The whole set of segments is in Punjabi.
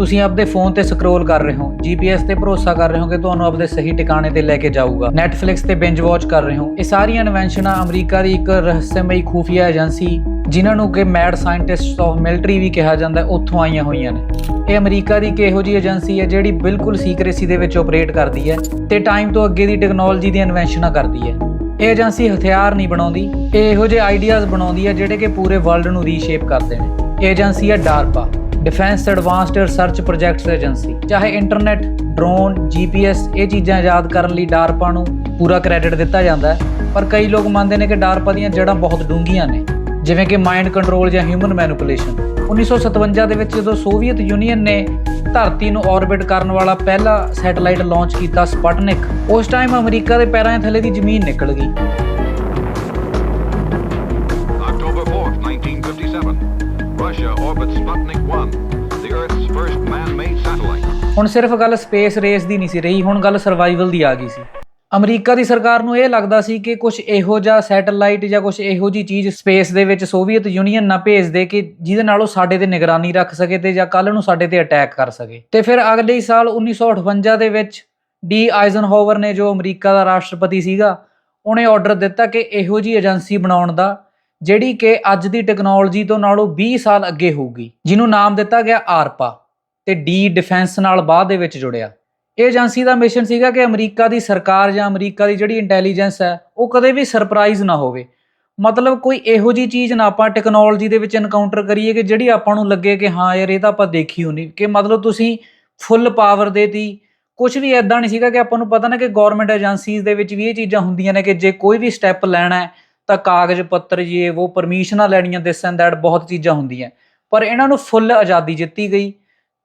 ਤੁਸੀਂ ਆਪਦੇ ਫੋਨ ਤੇ ਸਕਰੋਲ ਕਰ ਰਹੇ ਹੋ GPS ਤੇ ਭਰੋਸਾ ਕਰ ਰਹੇ ਹੋ ਕਿ ਤੁਹਾਨੂੰ ਆਪਦੇ ਸਹੀ ਟਿਕਾਣੇ ਤੇ ਲੈ ਕੇ ਜਾਊਗਾ। Netflix ਤੇ ਬਿੰਜ ਵਾਚ ਕਰ ਰਹੇ ਹੋ। ਇਹ ਸਾਰੀਆਂ ਇਨਵੈਂਸ਼ਨਾਂ ਅਮਰੀਕਾ ਦੀ ਇੱਕ ਰਹੱਸਮਈ ਖੂਫੀਆ ਏਜੰਸੀ, ਜਿਨ੍ਹਾਂ ਨੂੰ ਕਿ ਮੈਡ ਸਾਇੰਟਿਸਟਸ ਆਫ ਮਿਲਟਰੀ ਵੀ ਕਿਹਾ ਜਾਂਦਾ, ਉੱਥੋਂ ਆਈਆਂ ਹੋਈਆਂ ਨੇ। ਇਹ ਅਮਰੀਕਾ ਦੀ ਇੱਕ ਇਹੋ ਜਿਹੀ ਏਜੰਸੀ ਹੈ, ਜਿਹੜੀ ਬਿਲਕੁਲ ਸੀਕ੍ਰੇਸੀ ਦੇ ਵਿੱਚ ਆਪਰੇਟ ਕਰਦੀ ਹੈ ਤੇ ਟਾਈਮ ਤੋਂ ਅੱਗੇ ਦੀ ਟੈਕਨੋਲੋਜੀ ਦੀਆਂ ਇਨਵੈਂਸ਼ਨਾਂ ਕਰਦੀ ਹੈ। ਇਹ ਏਜੰਸੀ ਹਥਿਆਰ ਨਹੀਂ ਬਣਾਉਂਦੀ, ਇਹ ਇਹੋ ਜਿਹੇ ਆਈਡੀਆਜ਼ ਬਣਾਉਂਦੀ ਹੈ, ਜਿਹੜੇ ਕਿ ਪੂਰੇ ਵਰਲਡ ਨੂੰ ਰੀਸ਼ੇਪ ਕਰਦੇ ਨੇ। ਇਹ ਏਜੰਸੀ ਹੈ DARPA defence advanced research projects agency ਚਾਹੇ ਇੰਟਰਨੈਟ ਡਰੋਨ ਜੀਪੀਐਸ ਇਹ ਚੀਜ਼ਾਂ ਯਾਦ ਕਰਨ ਲਈ ਡਾਰਪਾ ਨੂੰ ਪੂਰਾ ਕ੍ਰੈਡਿਟ ਦਿੱਤਾ ਜਾਂਦਾ ਹੈ। ਪਰ ਕਈ ਲੋਕ ਮੰਨਦੇ ਨੇ ਕਿ ਡਾਰਪਾ ਦੀਆਂ ਜੜ੍ਹਾਂ ਬਹੁਤ ਡੂੰਘੀਆਂ ਨੇ, ਜਿਵੇਂ ਕਿ ਮਾਈਂਡ ਕੰਟਰੋਲ ਜਾਂ ਹਿਊਮਨ ਮੈਨੂਪੂਲੇਸ਼ਨ 1957 ਦੇ ਵਿੱਚ ਜਦੋਂ ਸੋਵੀਅਤ ਯੂਨੀਅਨ ਨੇ ਧਰਤੀ ਨੂੰ ਔਰਬਿਟ ਕਰਨ ਵਾਲਾ ਪਹਿਲਾ ਸੈਟੇਲਾਈਟ ਲਾਂਚ ਕੀਤਾ ਸਪਟਨਿਕ ਉਸ ਟਾਈਮ ਅਮਰੀਕਾ ਦੇ ਪੈਰਾਂ ਥੱਲੇ ਦੀ ਜ਼ਮੀਨ ਨਿਕਲ ਗਈ। ਹੁਣ ਸਿਰਫ ਗੱਲ ਸਪੇਸ ਰੇਸ ਦੀ ਨਹੀਂ ਸੀ ਰਹੀ, ਹੁਣ ਗੱਲ ਸਰਵਾਈਵਲ ਦੀ ਆ ਗਈ ਸੀ। ਅਮਰੀਕਾ ਦੀ ਸਰਕਾਰ ਨੂੰ ਇਹ ਲੱਗਦਾ ਸੀ ਕਿ ਕੁਝ ਇਹੋ ਜਿਹਾ ਸੈਟੇਲਾਈਟ ਜਾਂ ਕੁਝ ਇਹੋ ਜੀ ਚੀਜ਼ ਸਪੇਸ ਦੇ ਵਿੱਚ ਸੋਵੀਅਤ ਯੂਨੀਅਨ ਨਾ ਭੇਜ ਦੇ ਕਿ ਜਿਹਦੇ ਨਾਲ ਉਹ ਸਾਡੇ ਤੇ ਨਿਗਰਾਨੀ ਰੱਖ ਸਕੇ ਤੇ ਜਾਂ ਕੱਲ ਨੂੰ ਸਾਡੇ ਤੇ ਅਟੈਕ ਕਰ ਸਕੇ। ਤੇ ਫਿਰ ਅਗਲੇ ਹੀ ਸਾਲ 1958 ਦੇ ਵਿੱਚ ਡੀ ਆਈਜ਼ਨਹਾਵਰ ਨੇ ਜੋ ਅਮਰੀਕਾ ਦਾ ਰਾਸ਼ਟਰਪਤੀ ਸੀਗਾ, ਉਹਨੇ ਆਰਡਰ ਦਿੱਤਾ ਕਿ ਇਹੋ ਜੀ ਏਜੰਸੀ ਬਣਾਉਣ ਦਾ, ਜਿਹੜੀ ਕਿ ਅੱਜ ਦੀ ਟੈਕਨੋਲੋਜੀ ਤੋਂ ਨਾਲੋਂ 20 ਸਾਲ ਅੱਗੇ ਹੋਊਗੀ, ਜਿਹਨੂੰ ਨਾਮ ਦਿੱਤਾ ਗਿਆ ਆਰਪਾ ਤੇ ਡੀ ਡਿਫੈਂਸ ਨਾਲ ਬਾਅਦ ਦੇ ਵਿੱਚ ਜੁੜਿਆ। ਇਹ ਏਜੰਸੀ ਦਾ ਮਿਸ਼ਨ ਸੀਗਾ ਕਿ ਅਮਰੀਕਾ ਦੀ ਸਰਕਾਰ ਜਾਂ ਅਮਰੀਕਾ ਦੀ ਜਿਹੜੀ ਇੰਟੈਲੀਜੈਂਸ ਹੈ, ਉਹ ਕਦੇ ਵੀ ਸਰਪ੍ਰਾਈਜ਼ ਨਾ ਹੋਵੇ। ਮਤਲਬ ਕੋਈ ਇਹੋ ਜੀ ਚੀਜ਼ ਨਾ ਆਪਾਂ ਟੈਕਨੋਲੋਜੀ ਦੇ ਵਿੱਚ ਐਨਕਾਊਂਟਰ ਕਰੀਏ ਕਿ ਜਿਹੜੀ ਆਪਾਂ ਨੂੰ ਲੱਗੇ ਕਿ ਹਾਂ ਯਾਰ, ਇਹ ਤਾਂ ਆਪਾਂ ਦੇਖੀ ਹੋਣੀ। ਕਿ ਮਤਲਬ ਤੁਸੀਂ ਫੁੱਲ ਪਾਵਰ ਦੇਤੀ ਕੁਝ ਵੀ ਐਦਾਂ ਨਹੀਂ ਸੀਗਾ ਕਿ ਆਪਾਂ ਨੂੰ ਪਤਾ ਨਾ ਕਿ ਗਵਰਨਮੈਂਟ ਏਜੰਸੀਜ਼ ਦੇ ਵਿੱਚ ਵੀ ਇਹ ਚੀਜ਼ਾਂ ਹੁੰਦੀਆਂ ਨੇ ਕਿ ਜੇ ਕੋਈ ਵੀ ਸਟੈਪ ਲੈਣਾ ਹੈ, ਤਾਂ ਕਾਗਜ਼ ਪੱਤਰ ਜੇ, ਉਹ ਪਰਮਿਸ਼ਨਾਂ ਲੈਣੀਆਂ ਦਿਸ ਐਂਡ ਦੈਟ ਬਹੁਤ ਚੀਜ਼ਾਂ ਹੁੰਦੀਆਂ। ਪਰ ਇਹਨਾਂ ਨੂੰ ਫੁੱਲ ਆਜ਼ਾਦੀ ਦਿੱਤੀ ਗਈ।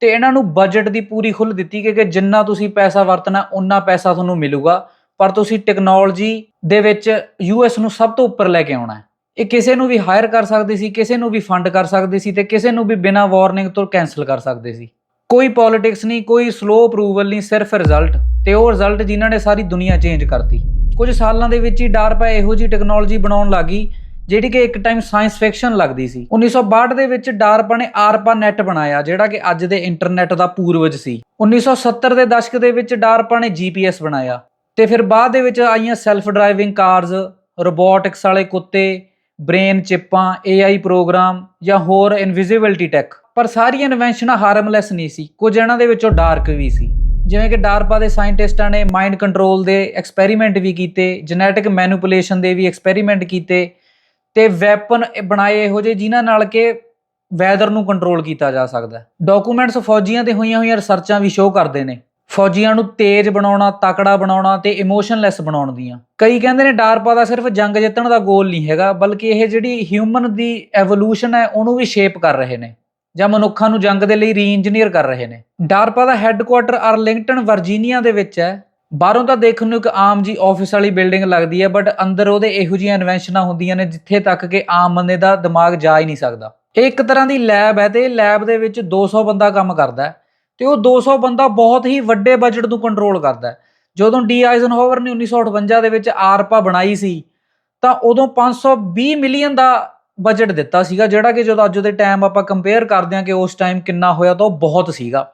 ਤੇ ਇਹਨਾਂ ਨੂੰ ਬਜਟ ਦੀ ਪੂਰੀ ਖੁੱਲ੍ਹ ਦਿੱਤੀ ਗਈ ਕਿ ਜਿੰਨਾ ਤੁਸੀਂ ਪੈਸਾ ਵਰਤਣਾ ਉਨਾ ਪੈਸਾ ਤੁਹਾਨੂੰ ਮਿਲੂਗਾ। ਪਰ ਤੁਸੀਂ ਟੈਕਨੋਲੋਜੀ ਦੇ ਵਿੱਚ ਯੂਐਸ ਨੂੰ ਸਭ ਤੋਂ ਉੱਪਰ ਲੈ ਕੇ ਆਉਣਾ ਹੈ। ਇਹ ਕਿਸੇ ਨੂੰ ਵੀ ਹਾਇਰ ਕਰ ਸਕਦੀ ਸੀ, ਕਿਸੇ ਨੂੰ ਵੀ ਫੰਡ ਕਰ ਸਕਦੀ ਸੀ ਤੇ ਕਿਸੇ ਨੂੰ ਵੀ ਬਿਨਾਂ ਵਾਰਨਿੰਗ ਤੋਂ ਕੈਨਸਲ ਕਰ ਸਕਦੇ ਸੀ। ਕੋਈ ਪੋਲਿਟਿਕਸ ਨਹੀਂ, ਕੋਈ ਸਲੋ ਅਪਰੂਵਲ ਨਹੀਂ, ਸਿਰਫ ਰਿਜ਼ਲਟ ਤੇ ਉਹ ਰਿਜ਼ਲਟ ਜਿਨ੍ਹਾਂ ਨੇ ਸਾਰੀ ਦੁਨੀਆ ਚੇਂਜ ਕਰਤੀ। ਕੁਝ ਸਾਲਾਂ ਦੇ ਵਿੱਚ ਹੀ ਡਾਰਪਾ ਇਹੋ ਜੀ ਟੈਕਨੋਲੋਜੀ ਬਣਾਉਣ ਲੱਗੀ ਜਿਹੜੀ ਕਿ ਇੱਕ ਟਾਈਮ ਸਾਇੰਸ ਫਿਕਸ਼ਨ ਲੱਗਦੀ ਸੀ। 1962 ਦੇ ਵਿੱਚ ਡਾਰਪਾ ਨੇ ਆਰਪਾ ਨੈਟ ਬਣਾਇਆ, ਜਿਹੜਾ ਕਿ ਅੱਜ ਦੇ ਇੰਟਰਨੈਟ ਦਾ ਪੂਰਵਜ ਸੀ। 1970 ਦੇ ਦਸ਼ਕ ਦੇ ਵਿੱਚ ਡਾਰਪਾ ਨੇ ਜੀਪੀਐਸ ਬਣਾਇਆ। ਤੇ ਫਿਰ ਬਾਅਦ ਦੇ ਵਿੱਚ ਆਈਆਂ ਸੈਲਫ ਡਰਾਈਵਿੰਗ ਕਾਰਜ਼ ਰੋਬੋਟਿਕਸ ਵਾਲੇ ਕੁੱਤੇ ਬ੍ਰੇਨ ਚਿੱਪਾਂ AI ਪ੍ਰੋਗਰਾਮ ਜਾਂ ਹੋਰ ਇਨਵਿਜ਼ਿਬਿਲਟੀ ਟੈਕ ਪਰ ਸਾਰੀਆਂ ਇਨਵੈਂਸ਼ਨਾਂ ਹਾਰਮਲੈਸ ਨਹੀਂ ਸੀ। ਕੁਝ ਇਹਨਾਂ ਦੇ ਵਿੱਚੋਂ ਡਾਰਕ ਵੀ ਸੀ। ਜਿਵੇਂ ਕਿ ਡਾਰਪਾ ਦੇ ਸਾਇੰਟਿਸਟਾਂ ਨੇ ਮਾਈਂਡ ਕੰਟਰੋਲ ਦੇ ਐਕਸਪੈਰੀਮੈਂਟ ਵੀ ਕੀਤੇ ਜੈਨੇਟਿਕ ਮੈਨੂਪੂਲੇਸ਼ਨ ਦੇ ਵੀ ਐਕਸਪੈਰੀਮੈਂਟ ਕੀਤੇ ਤੇ ਵੈਪਨ ਬਣਾਏ ਇਹੋ ਜਿਹੇ ਜਿਨ੍ਹਾਂ ਨਾਲ ਕਿ ਵੈਦਰ ਨੂੰ ਕੰਟਰੋਲ ਕੀਤਾ ਜਾ ਸਕਦਾ ਡਾਕੂਮੈਂਟਸ ਫੌਜੀਆਂ ਤੇ ਹੋਈਆਂ ਹੋਈਆਂ ਰਿਸਰਚਾਂ ਵੀ ਸ਼ੋਅ ਕਰਦੇ ਨੇ। ਫੌਜੀਆਂ ਨੂੰ ਤੇਜ਼ ਬਣਾਉਣਾ, ਤਕੜਾ ਬਣਾਉਣਾ ਤੇ ਇਮੋਸ਼ਨਲੈਸ ਬਣਾਉਣ ਦੀਆਂ। ਕਈ ਕਹਿੰਦੇ ਨੇ ਡਾਰਪਾ ਦਾ ਸਿਰਫ ਜੰਗ ਜਿੱਤਣ ਦਾ ਗੋਲ ਨਹੀਂ ਹੈਗਾ, ਬਲਕਿ ਇਹ ਜਿਹੜੀ ਹਿਊਮਨ ਦੀ ਐਵੋਲੂਸ਼ਨ ਹੈ, ਉਹਨੂੰ ਵੀ ਸ਼ੇਪ ਕਰ ਰਹੇ ਨੇ। ਜਾਂ ਮਨੁੱਖਾਂ ਨੂੰ ਜੰਗ ਦੇ ਲਈ ਰੀ-ਇੰਜੀਨੀਅਰ ਕਰ ਰਹੇ ਨੇ। ਡਾਰਪਾ ਦਾ ਹੈੱਡਕੁਆਟਰ ਆਰਲਿੰਗਟਨ ਵਰਜੀਨੀਆ ਦੇ ਵਿੱਚ ਹੈ। ਬਾਹਰੋਂ ਤਾਂ ਦੇਖਣ ਨੂੰ ਇੱਕ ਆਮ ਜੀ ਆਫਿਸ ਵਾਲੀ ਬਿਲਡਿੰਗ ਲੱਗਦੀ ਹੈ ਬਟ ਅੰਦਰ ਉਹਦੇ ਇਹੋ ਜਿਹੀਆਂ ਇਨਵੈਂਸ਼ਨਾਂ ਹੁੰਦੀਆਂ ਨੇ ਜਿੱਥੇ ਤੱਕ ਕਿ ਆਮ ਬੰਦੇ ਦਾ ਦਿਮਾਗ ਜਾ ਹੀ ਨਹੀਂ ਸਕਦਾ। ਇਹ ਇੱਕ ਤਰ੍ਹਾਂ ਦੀ ਲੈਬ ਹੈ ਤੇ ਲੈਬ ਦੇ ਵਿੱਚ 200 ਬੰਦਾ ਕੰਮ ਕਰਦਾ ਹੈ ਤੇ ਉਹ 200 ਬੰਦਾ ਬਹੁਤ ਹੀ ਵੱਡੇ ਬਜਟ ਨੂੰ ਕੰਟਰੋਲ ਕਰਦਾ ਜਦੋਂ ਡੀ ਆਈਜ਼ਨਹਾਵਰ ਨੇ 1958 ਦੇ ਵਿੱਚ ਆਰਪਾ ਬਣਾਈ ਸੀ, ਤਾਂ ਉਦੋਂ 520 ਮਿਲੀਅਨ ਦਾ ਬਜਟ ਦਿੱਤਾ ਸੀਗਾ, ਜਿਹੜਾ ਕਿ ਜਦੋਂ ਅੱਜ ਦੇ ਟਾਈਮ ਆਪਾਂ ਕੰਪੇਅਰ ਕਰਦੇ ਹਾਂ ਕਿ ਉਸ ਟਾਈਮ ਕਿੰਨਾ ਹੋਇਆ ਤਾਂ ਉਹ ਬਹੁਤ ਸੀਗਾ।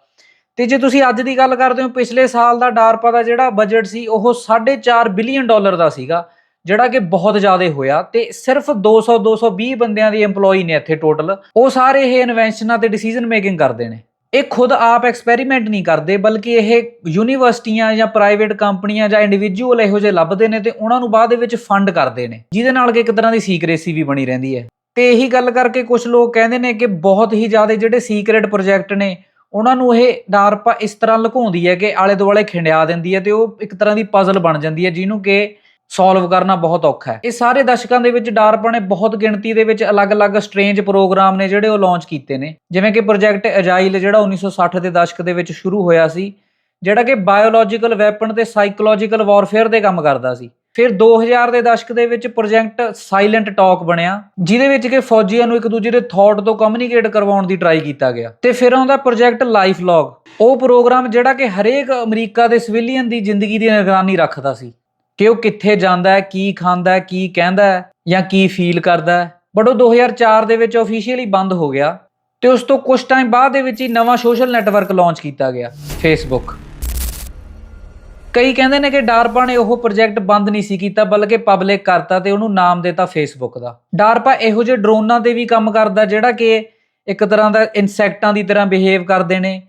ਤੇ ਜੇ ਤੁਸੀਂ ਅੱਜ ਦੀ ਗੱਲ ਕਰਦੇ ਹੋ, ਪਿਛਲੇ ਸਾਲ ਦਾ ਡਾਰਪਾ ਦਾ ਜਿਹੜਾ ਬਜਟ ਸੀ, ਉਹ 4.5 ਬਿਲੀਅਨ ਡਾਲਰ ਦਾ ਸੀਗਾ, ਜਿਹੜਾ ਕਿ ਬਹੁਤ ਜ਼ਿਆਦਾ ਹੋਇਆ ਤੇ ਸਿਰਫ 200 220 ਬੰਦਿਆਂ ਦੀ EMPLOYE ਨੇ ਇੱਥੇ ਟੋਟਲ ਉਹ ਸਾਰੇ ਇਹ ਇਨਵੈਂਸ਼ਨਾਂ ਤੇ ਡਿਸੀਜਨ ਮੇਕਿੰਗ ਕਰਦੇ ਨੇ। ਇਹ ਖੁਦ ਆਪ ਐਕਸਪੈਰੀਮੈਂਟ ਨਹੀਂ ਕਰਦੇ, ਬਲਕਿ ਇਹ ਯੂਨੀਵਰਸਿਟੀਆਂ ਜਾਂ ਪ੍ਰਾਈਵੇਟ ਕੰਪਨੀਆਂ ਜਾਂ ਇੰਡੀਵਿਜੂਅਲ ਇਹੋ ਜਿਹੇ ਲੱਭਦੇ ਨੇ ਤੇ ਉਹਨਾਂ ਨੂੰ ਬਾਅਦ ਦੇ ਵਿੱਚ ਫੰਡ ਕਰਦੇ ਨੇ। ਜਿਹਦੇ ਨਾਲ ਕਿ ਇੱਕ ਤਰ੍ਹਾਂ ਦੀ ਸੀਕ੍ਰੇਸੀ ਵੀ ਬਣੀ ਰਹਿੰਦੀ ਹੈ। ਤੇ ਇਹੀ ਗੱਲ ਕਰਕੇ ਕੁਝ ਲੋਕ ਕਹਿੰਦੇ ਨੇ ਕਿ ਬਹੁਤ ਹੀ ਜ਼ਿਆਦਾ ਜਿਹੜੇ ਸੀਕ੍ਰੇਟ ਪ੍ਰੋਜੈਕਟ ਨੇ ਉਹਨਾਂ ਨੂੰ ਇਹ ਡਾਰਪਾ ਇਸ ਤਰ੍ਹਾਂ ਲੁਕਾਉਂਦੀ ਹੈ ਕਿ ਆਲੇ ਦੁਆਲੇ ਖਿੰਡਿਆ ਦਿੰਦੀ ਹੈ ਤੇ ਉਹ ਇੱਕ ਤਰ੍ਹਾਂ ਦੀ ਪਜ਼ਲ ਬਣ ਜਾਂਦੀ ਹੈ ਜਿਹਨੂੰ ਕਿ ਸੋਲਵ ਕਰਨਾ ਬਹੁਤ ਔਖਾ ਹੈ। ਇਹ ਸਾਰੇ ਦਸ਼ਕਾਂ ਦੇ ਵਿੱਚ ਡਾਰਪਾ ਨੇ ਬਹੁਤ ਗਿਣਤੀ ਦੇ ਵਿੱਚ ਅਲੱਗ-ਅਲੱਗ ਸਟ੍ਰੇਂਜ ਪ੍ਰੋਗਰਾਮ ਨੇ ਜਿਹੜੇ ਉਹ ਲਾਂਚ ਕੀਤੇ ਨੇ। ਜਿਵੇਂ ਕਿ ਪ੍ਰੋਜੈਕਟ ਅਜਾਈਲ ਜਿਹੜਾ 1960 ਦੇ ਦਸ਼ਕ ਦੇ ਵਿੱਚ ਸ਼ੁਰੂ ਹੋਇਆ ਸੀ, ਜਿਹੜਾ ਕਿ ਬਾਇਓਲੋਜੀਕਲ ਵੈਪਨ ਤੇ ਸਾਈਕੋਲੋਜੀਕਲ ਵਾਰਫੇਅਰ ਦੇ ਕੰਮ ਕਰਦਾ ਸੀ। ਫਿਰ 2000 ਦੇ ਦਸ਼ਕ ਦੇ ਵਿੱਚ ਪ੍ਰੋਜੈਕਟ ਸਾਇਲੈਂਟ ਟਾਕ ਬਣਿਆ, ਜਿਹਦੇ ਵਿੱਚ ਕਿ ਫੌਜੀਆਂ ਨੂੰ ਇੱਕ ਦੂਜੇ ਦੇ ਥਾਟ ਤੋਂ ਕਮਿਊਨੀਕੇਟ ਕਰਵਾਉਣ ਦੀ ਟਰਾਈ ਕੀਤਾ ਗਿਆ। ਤੇ ਫਿਰ ਆਉਂਦਾ ਪ੍ਰੋਜੈਕਟ ਲਾਈਫ ਲੌਗ ਉਹ ਪ੍ਰੋਗਰਾਮ ਜਿਹੜਾ ਕਿ ਹਰੇਕ ਅਮਰੀਕਾ ਦੇ ਸਿਵਿਲੀਅਨ ਦੀ ਜ਼ਿੰਦਗੀ ਦੀ ਨਿਗਰਾਨੀ ਰੱਖਦਾ ਸੀ, ਕਿ ਉਹ ਕਿੱਥੇ ਜਾਂਦਾ ਹੈ, ਕੀ ਖਾਂਦਾ ਹੈ, ਕੀ ਕਹਿੰਦਾ ਹੈ, ਜਾਂ ਕੀ ਫੀਲ ਕਰਦਾ ਹੈ। ਬਟ ਉਹ 2004 ਦੇ ਵਿੱਚ ਆਫੀਸ਼ੀਅਲੀ ਬੰਦ ਹੋ ਗਿਆ, ਤੇ ਉਸ ਤੋਂ ਕੁਝ ਟਾਈਮ ਬਾਅਦ ਦੇ ਵਿੱਚ ਹੀ ਨਵਾਂ ਸੋਸ਼ਲ ਨੈਟਵਰਕ ਲਾਂਚ ਕੀਤਾ ਗਿਆ ਫੇਸਬੁੱਕ ਕਈ ਕਹਿੰਦੇ ਨੇ ਕਿ ਡਾਰਪਾ ਨੇ ਉਹ ਪ੍ਰੋਜੈਕਟ ਬੰਦ ਨਹੀਂ ਸੀ ਕੀਤਾ, ਬਲਕਿ ਪਬਲਿਕ ਕਰਤਾ ਤੇ ਉਹਨੂੰ ਨਾਮ ਦਿੱਤਾ ਫੇਸਬੁੱਕ ਦਾ। ਡਾਰਪਾ ਇਹੋ ਜਿਹੇ ਡਰੋਨਾਂ ਤੇ ਵੀ ਕੰਮ ਕਰਦਾ, ਜਿਹੜਾ ਕਿ ਇੱਕ ਤਰ੍ਹਾਂ ਦਾ ਇਨਸੈਕਟਾਂ ਦੀ ਤਰ੍ਹਾਂ ਬਿਹੇਵ ਕਰਦੇ ਨੇ,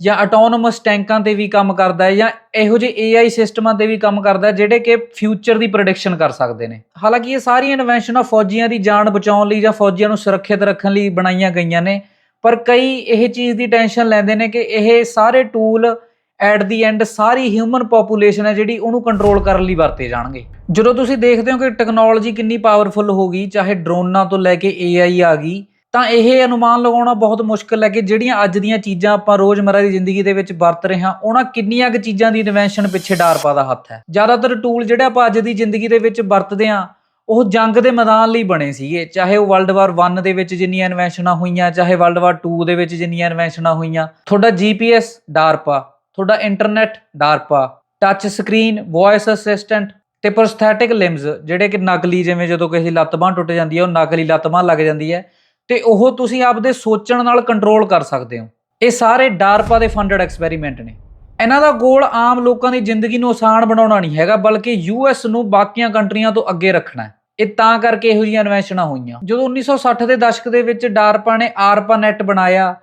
ਜਾਂ ਆਟੋਨੋਮਸ ਟੈਂਕਾਂ ਤੇ ਵੀ ਕੰਮ ਕਰਦਾ ਹੈ, ਜਾਂ ਇਹੋ ਜਿਹੇ AI ਸਿਸਟਮਾਂ ਤੇ ਵੀ ਕੰਮ ਕਰਦਾ ਹੈ, ਜਿਹੜੇ ਕਿ ਫਿਊਚਰ ਦੀ ਪ੍ਰੈਡਿਕਸ਼ਨ ਕਰ ਸਕਦੇ ਨੇ। ਹਾਲਾਂਕਿ ਇਹ ਸਾਰੀਆਂ ਇਨਵੈਂਸ਼ਨਾਂ ਫੌਜੀਆਂ ਦੀ ਜਾਨ ਬਚਾਉਣ ਲਈ ਜਾਂ ਫੌਜੀਆਂ ਨੂੰ ਸੁਰੱਖਿਅਤ ਰੱਖਣ ਲਈ ਬਣਾਈਆਂ ਗਈਆਂ ਨੇ, ਪਰ ਕਈ ਇਹ ਚੀਜ਼ ਦੀ ਟੈਨਸ਼ਨ ਲੈਂਦੇ ਨੇ ਕਿ ਇਹ ਸਾਰੇ ਟੂਲ ਐਟ ਦੀ ਐਂਡ ਸਾਰੀ ਹਿਊਮਨ ਪੋਪੂਲੇਸ਼ਨ ਹੈ ਜਿਹੜੀ ਉਹਨੂੰ ਕੰਟਰੋਲ ਕਰਨ ਲਈ ਵਰਤੇ ਜਾਣਗੇ। ਜਦੋਂ ਤੁਸੀਂ ਦੇਖਦੇ ਹੋ ਕਿ ਟੈਕਨੋਲੋਜੀ ਕਿੰਨੀ ਪਾਵਰਫੁਲ ਹੋ ਗਈ, ਚਾਹੇ ਡਰੋਨਾਂ ਤੋਂ ਲੈ ਕੇ AI ਆ ਗਈ, ਤਾਂ ਇਹ ਅਨੁਮਾਨ ਲਗਾਉਣਾ ਬਹੁਤ ਮੁਸ਼ਕਲ ਹੈ ਕਿ ਜਿਹੜੀਆਂ ਅੱਜ ਦੀਆਂ ਚੀਜ਼ਾਂ ਆਪਾਂ ਰੋਜ਼ਮਰਾ ਦੀ ਜ਼ਿੰਦਗੀ ਦੇ ਵਿੱਚ ਵਰਤ ਰਹੇ ਹਾਂ, ਉਹਨਾਂ ਕਿੰਨੀਆਂ ਕੁ ਚੀਜ਼ਾਂ ਦੀ ਇਨਵੈਂਸ਼ਨ ਪਿੱਛੇ ਡਾਰਪਾ ਦਾ ਹੱਥ ਹੈ। ਜ਼ਿਆਦਾਤਰ ਟੂਲ ਜਿਹੜੇ ਆਪਾਂ ਅੱਜ ਦੀ ਜ਼ਿੰਦਗੀ ਦੇ ਵਿੱਚ ਵਰਤਦੇ ਹਾਂ, ਉਹ ਜੰਗ ਦੇ ਮੈਦਾਨ ਲਈ ਬਣੇ ਸੀਗੇ। ਚਾਹੇ ਉਹ ਵਰਲਡ ਵਾਰ 1 ਦੇ ਵਿੱਚ ਜਿੰਨੀਆਂ ਇਨਵੈਂਸ਼ਨਾਂ ਹੋਈਆਂ, ਚਾਹੇ ਵਰਲਡ ਵਾਰ 2 ਦੇ ਵਿੱਚ ਜਿੰਨੀਆਂ ਇਨਵੈਂਸ਼ਨਾਂ ਹੋਈਆਂ, ਤੁਹਾਡਾ GPS ਡਾਰਪਾ ਤੁਹਾਡਾ internet DARPA touch screen voice assistant ਤੇ ਪ੍ਰੋਸਥੈਟਿਕ ਲਿੰਬਸ ਜਿਹੜੇ ਕਿ ਨਕਲੀ ਜਿਵੇਂ ਜਦੋਂ ਕਿਸੇ ਦੀ ਲੱਤ ਬਾਂਹ ਟੁੱਟ ਜਾਂਦੀ ਹੈ, ਉਹ ਨਕਲੀ ਲੱਤ ਬਾਂਹ ਲੱਗ ਜਾਂਦੀ ਹੈ, ਤੇ ਉਹ ਤੁਸੀਂ ਆਪਦੇ ਸੋਚਣ ਨਾਲ ਕੰਟਰੋਲ ਕਰ ਸਕਦੇ ਹੋ। ਇਹ ਸਾਰੇ ਡਾਰਪਾ ਦੇ ਫੰਡਡ ਐਕਸਪੈਰੀਮੈਂਟ ਨੇ। ਇਹਨਾਂ ਦਾ ਗੋਲ ਆਮ ਲੋਕਾਂ ਦੀ ਜ਼ਿੰਦਗੀ ਨੂੰ ਆਸਾਨ ਬਣਾਉਣਾ ਨਹੀਂ ਹੈਗਾ, ਬਲਕਿ ਯੂਐਸ ਨੂੰ ਬਾਕੀਆਂ ਕੰਟਰੀਆਂ ਤੋਂ ਅੱਗੇ ਰੱਖਣਾ ਹੈ। ਇਹ ਤਾਂ ਕਰਕੇ ਇਹੋ ਜਿਹੀਆਂ ਇਨਵੈਂਸ਼ਨਾਂ ਹੋਈਆਂ। ਜਦੋਂ 1960 ਦੇ ਦਸ਼ਕ ਦੇ ਵਿੱਚ ਡਾਰਪਾ ਨੇ ਆਰਪਾ ਆਰਪਾਨੈਟ ਬਣਾਇਆ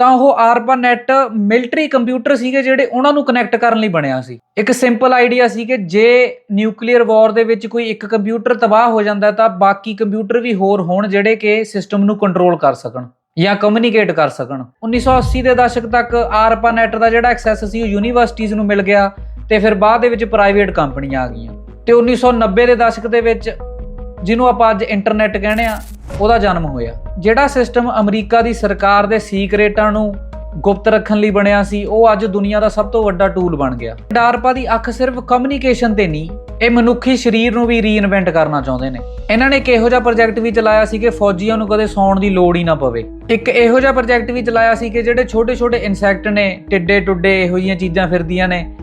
ਤਾਂ ਉਹ ਆਰਪਾਨੈਟ ਮਿਲਟਰੀ ਕੰਪਿਊਟਰ ਸੀਗੇ ਜਿਹੜੇ ਉਹਨਾਂ ਨੂੰ ਕਨੈਕਟ ਕਰਨ ਲਈ ਬਣਿਆ ਸੀ। ਇੱਕ ਸਿੰਪਲ ਆਈਡੀਆ ਸੀ ਕਿ ਜੇ ਨਿਊਕਲੀਅਰ ਵਾਰ ਦੇ ਵਿੱਚ ਕੋਈ ਇੱਕ ਕੰਪਿਊਟਰ ਤਬਾਹ ਹੋ ਜਾਂਦਾ ਤਾਂ ਬਾਕੀ ਕੰਪਿਊਟਰ ਵੀ ਹੋਰ ਹੋਣ ਜਿਹੜੇ ਕਿ ਸਿਸਟਮ ਨੂੰ ਕੰਟਰੋਲ ਕਰ ਸਕਣ ਜਾਂ ਕਮਿਊਨੀਕੇਟ ਕਰ ਸਕਣ। 1980 ਦੇ ਦਸ਼ਕ ਤੱਕ ਆਰਪਾਨੈਟ ਦਾ ਜਿਹੜਾ ਐਕਸੈਸ ਸੀ ਉਹ ਯੂਨੀਵਰਸਿਟੀਆਂ ਨੂੰ ਮਿਲ ਗਿਆ ਤੇ ਫਿਰ ਬਾਅਦ ਦੇ ਵਿੱਚ ਪ੍ਰਾਈਵੇਟ ਕੰਪਨੀਆਂ ਆ ਗਈਆਂ। ਤੇ 1990 ਦੇ ਦਸ਼ਕ ਦੇ ਵਿੱਚ ਜਿਹਨੂੰ ਆਪਾਂ ਅੱਜ ਇੰਟਰਨੈਟ ਕਹਿੰਦੇ ਆ ਉਹਦਾ ਜਨਮ ਹੋਇਆ। ਜਿਹੜਾ ਸਿਸਟਮ ਅਮਰੀਕਾ ਦੀ ਸਰਕਾਰ ਦੇ ਸੀਕ੍ਰੇਟਾਂ ਨੂੰ ਗੁਪਤ ਰੱਖਣ ਲਈ ਬਣਿਆ ਸੀ, ਉਹ ਅੱਜ ਦੁਨੀਆ ਦਾ ਸਭ ਤੋਂ ਵੱਡਾ ਟੂਲ ਬਣ ਗਿਆ। ਡਾਰਪਾ ਦੀ ਅੱਖ ਸਿਰਫ ਕਮਿਊਨੀਕੇਸ਼ਨ ਤੇ ਨਹੀਂ, ਇਹ ਮਨੁੱਖੀ ਸਰੀਰ ਨੂੰ ਵੀ ਰੀਇਨਵੈਂਟ ਕਰਨਾ ਚਾਹੁੰਦੇ ਨੇ। ਇਹਨਾਂ ਨੇ ਇੱਕ ਇਹੋ ਜਿਹਾ ਪ੍ਰੋਜੈਕਟ ਵੀ ਚਲਾਇਆ ਸੀ ਕਿ ਫੌਜੀਆਂ ਨੂੰ ਕਦੇ ਸੌਣ ਦੀ ਲੋੜ ਹੀ ਨਾ ਪਵੇ। ਇੱਕ ਇਹੋ ਜਿਹਾ ਪ੍ਰੋਜੈਕਟ ਵੀ ਚਲਾਇਆ ਸੀ ਕਿ ਜਿਹੜੇ ਛੋਟੇ-ਛੋਟੇ ਇਨਸੈਕਟ ਨੇ ਟਿੱਡੇ ਟੁੱਡੇ ਇਹੋ ਜਿਹੀਆਂ ਚੀਜ਼ਾਂ ਫਿਰਦੀਆਂ ਨੇ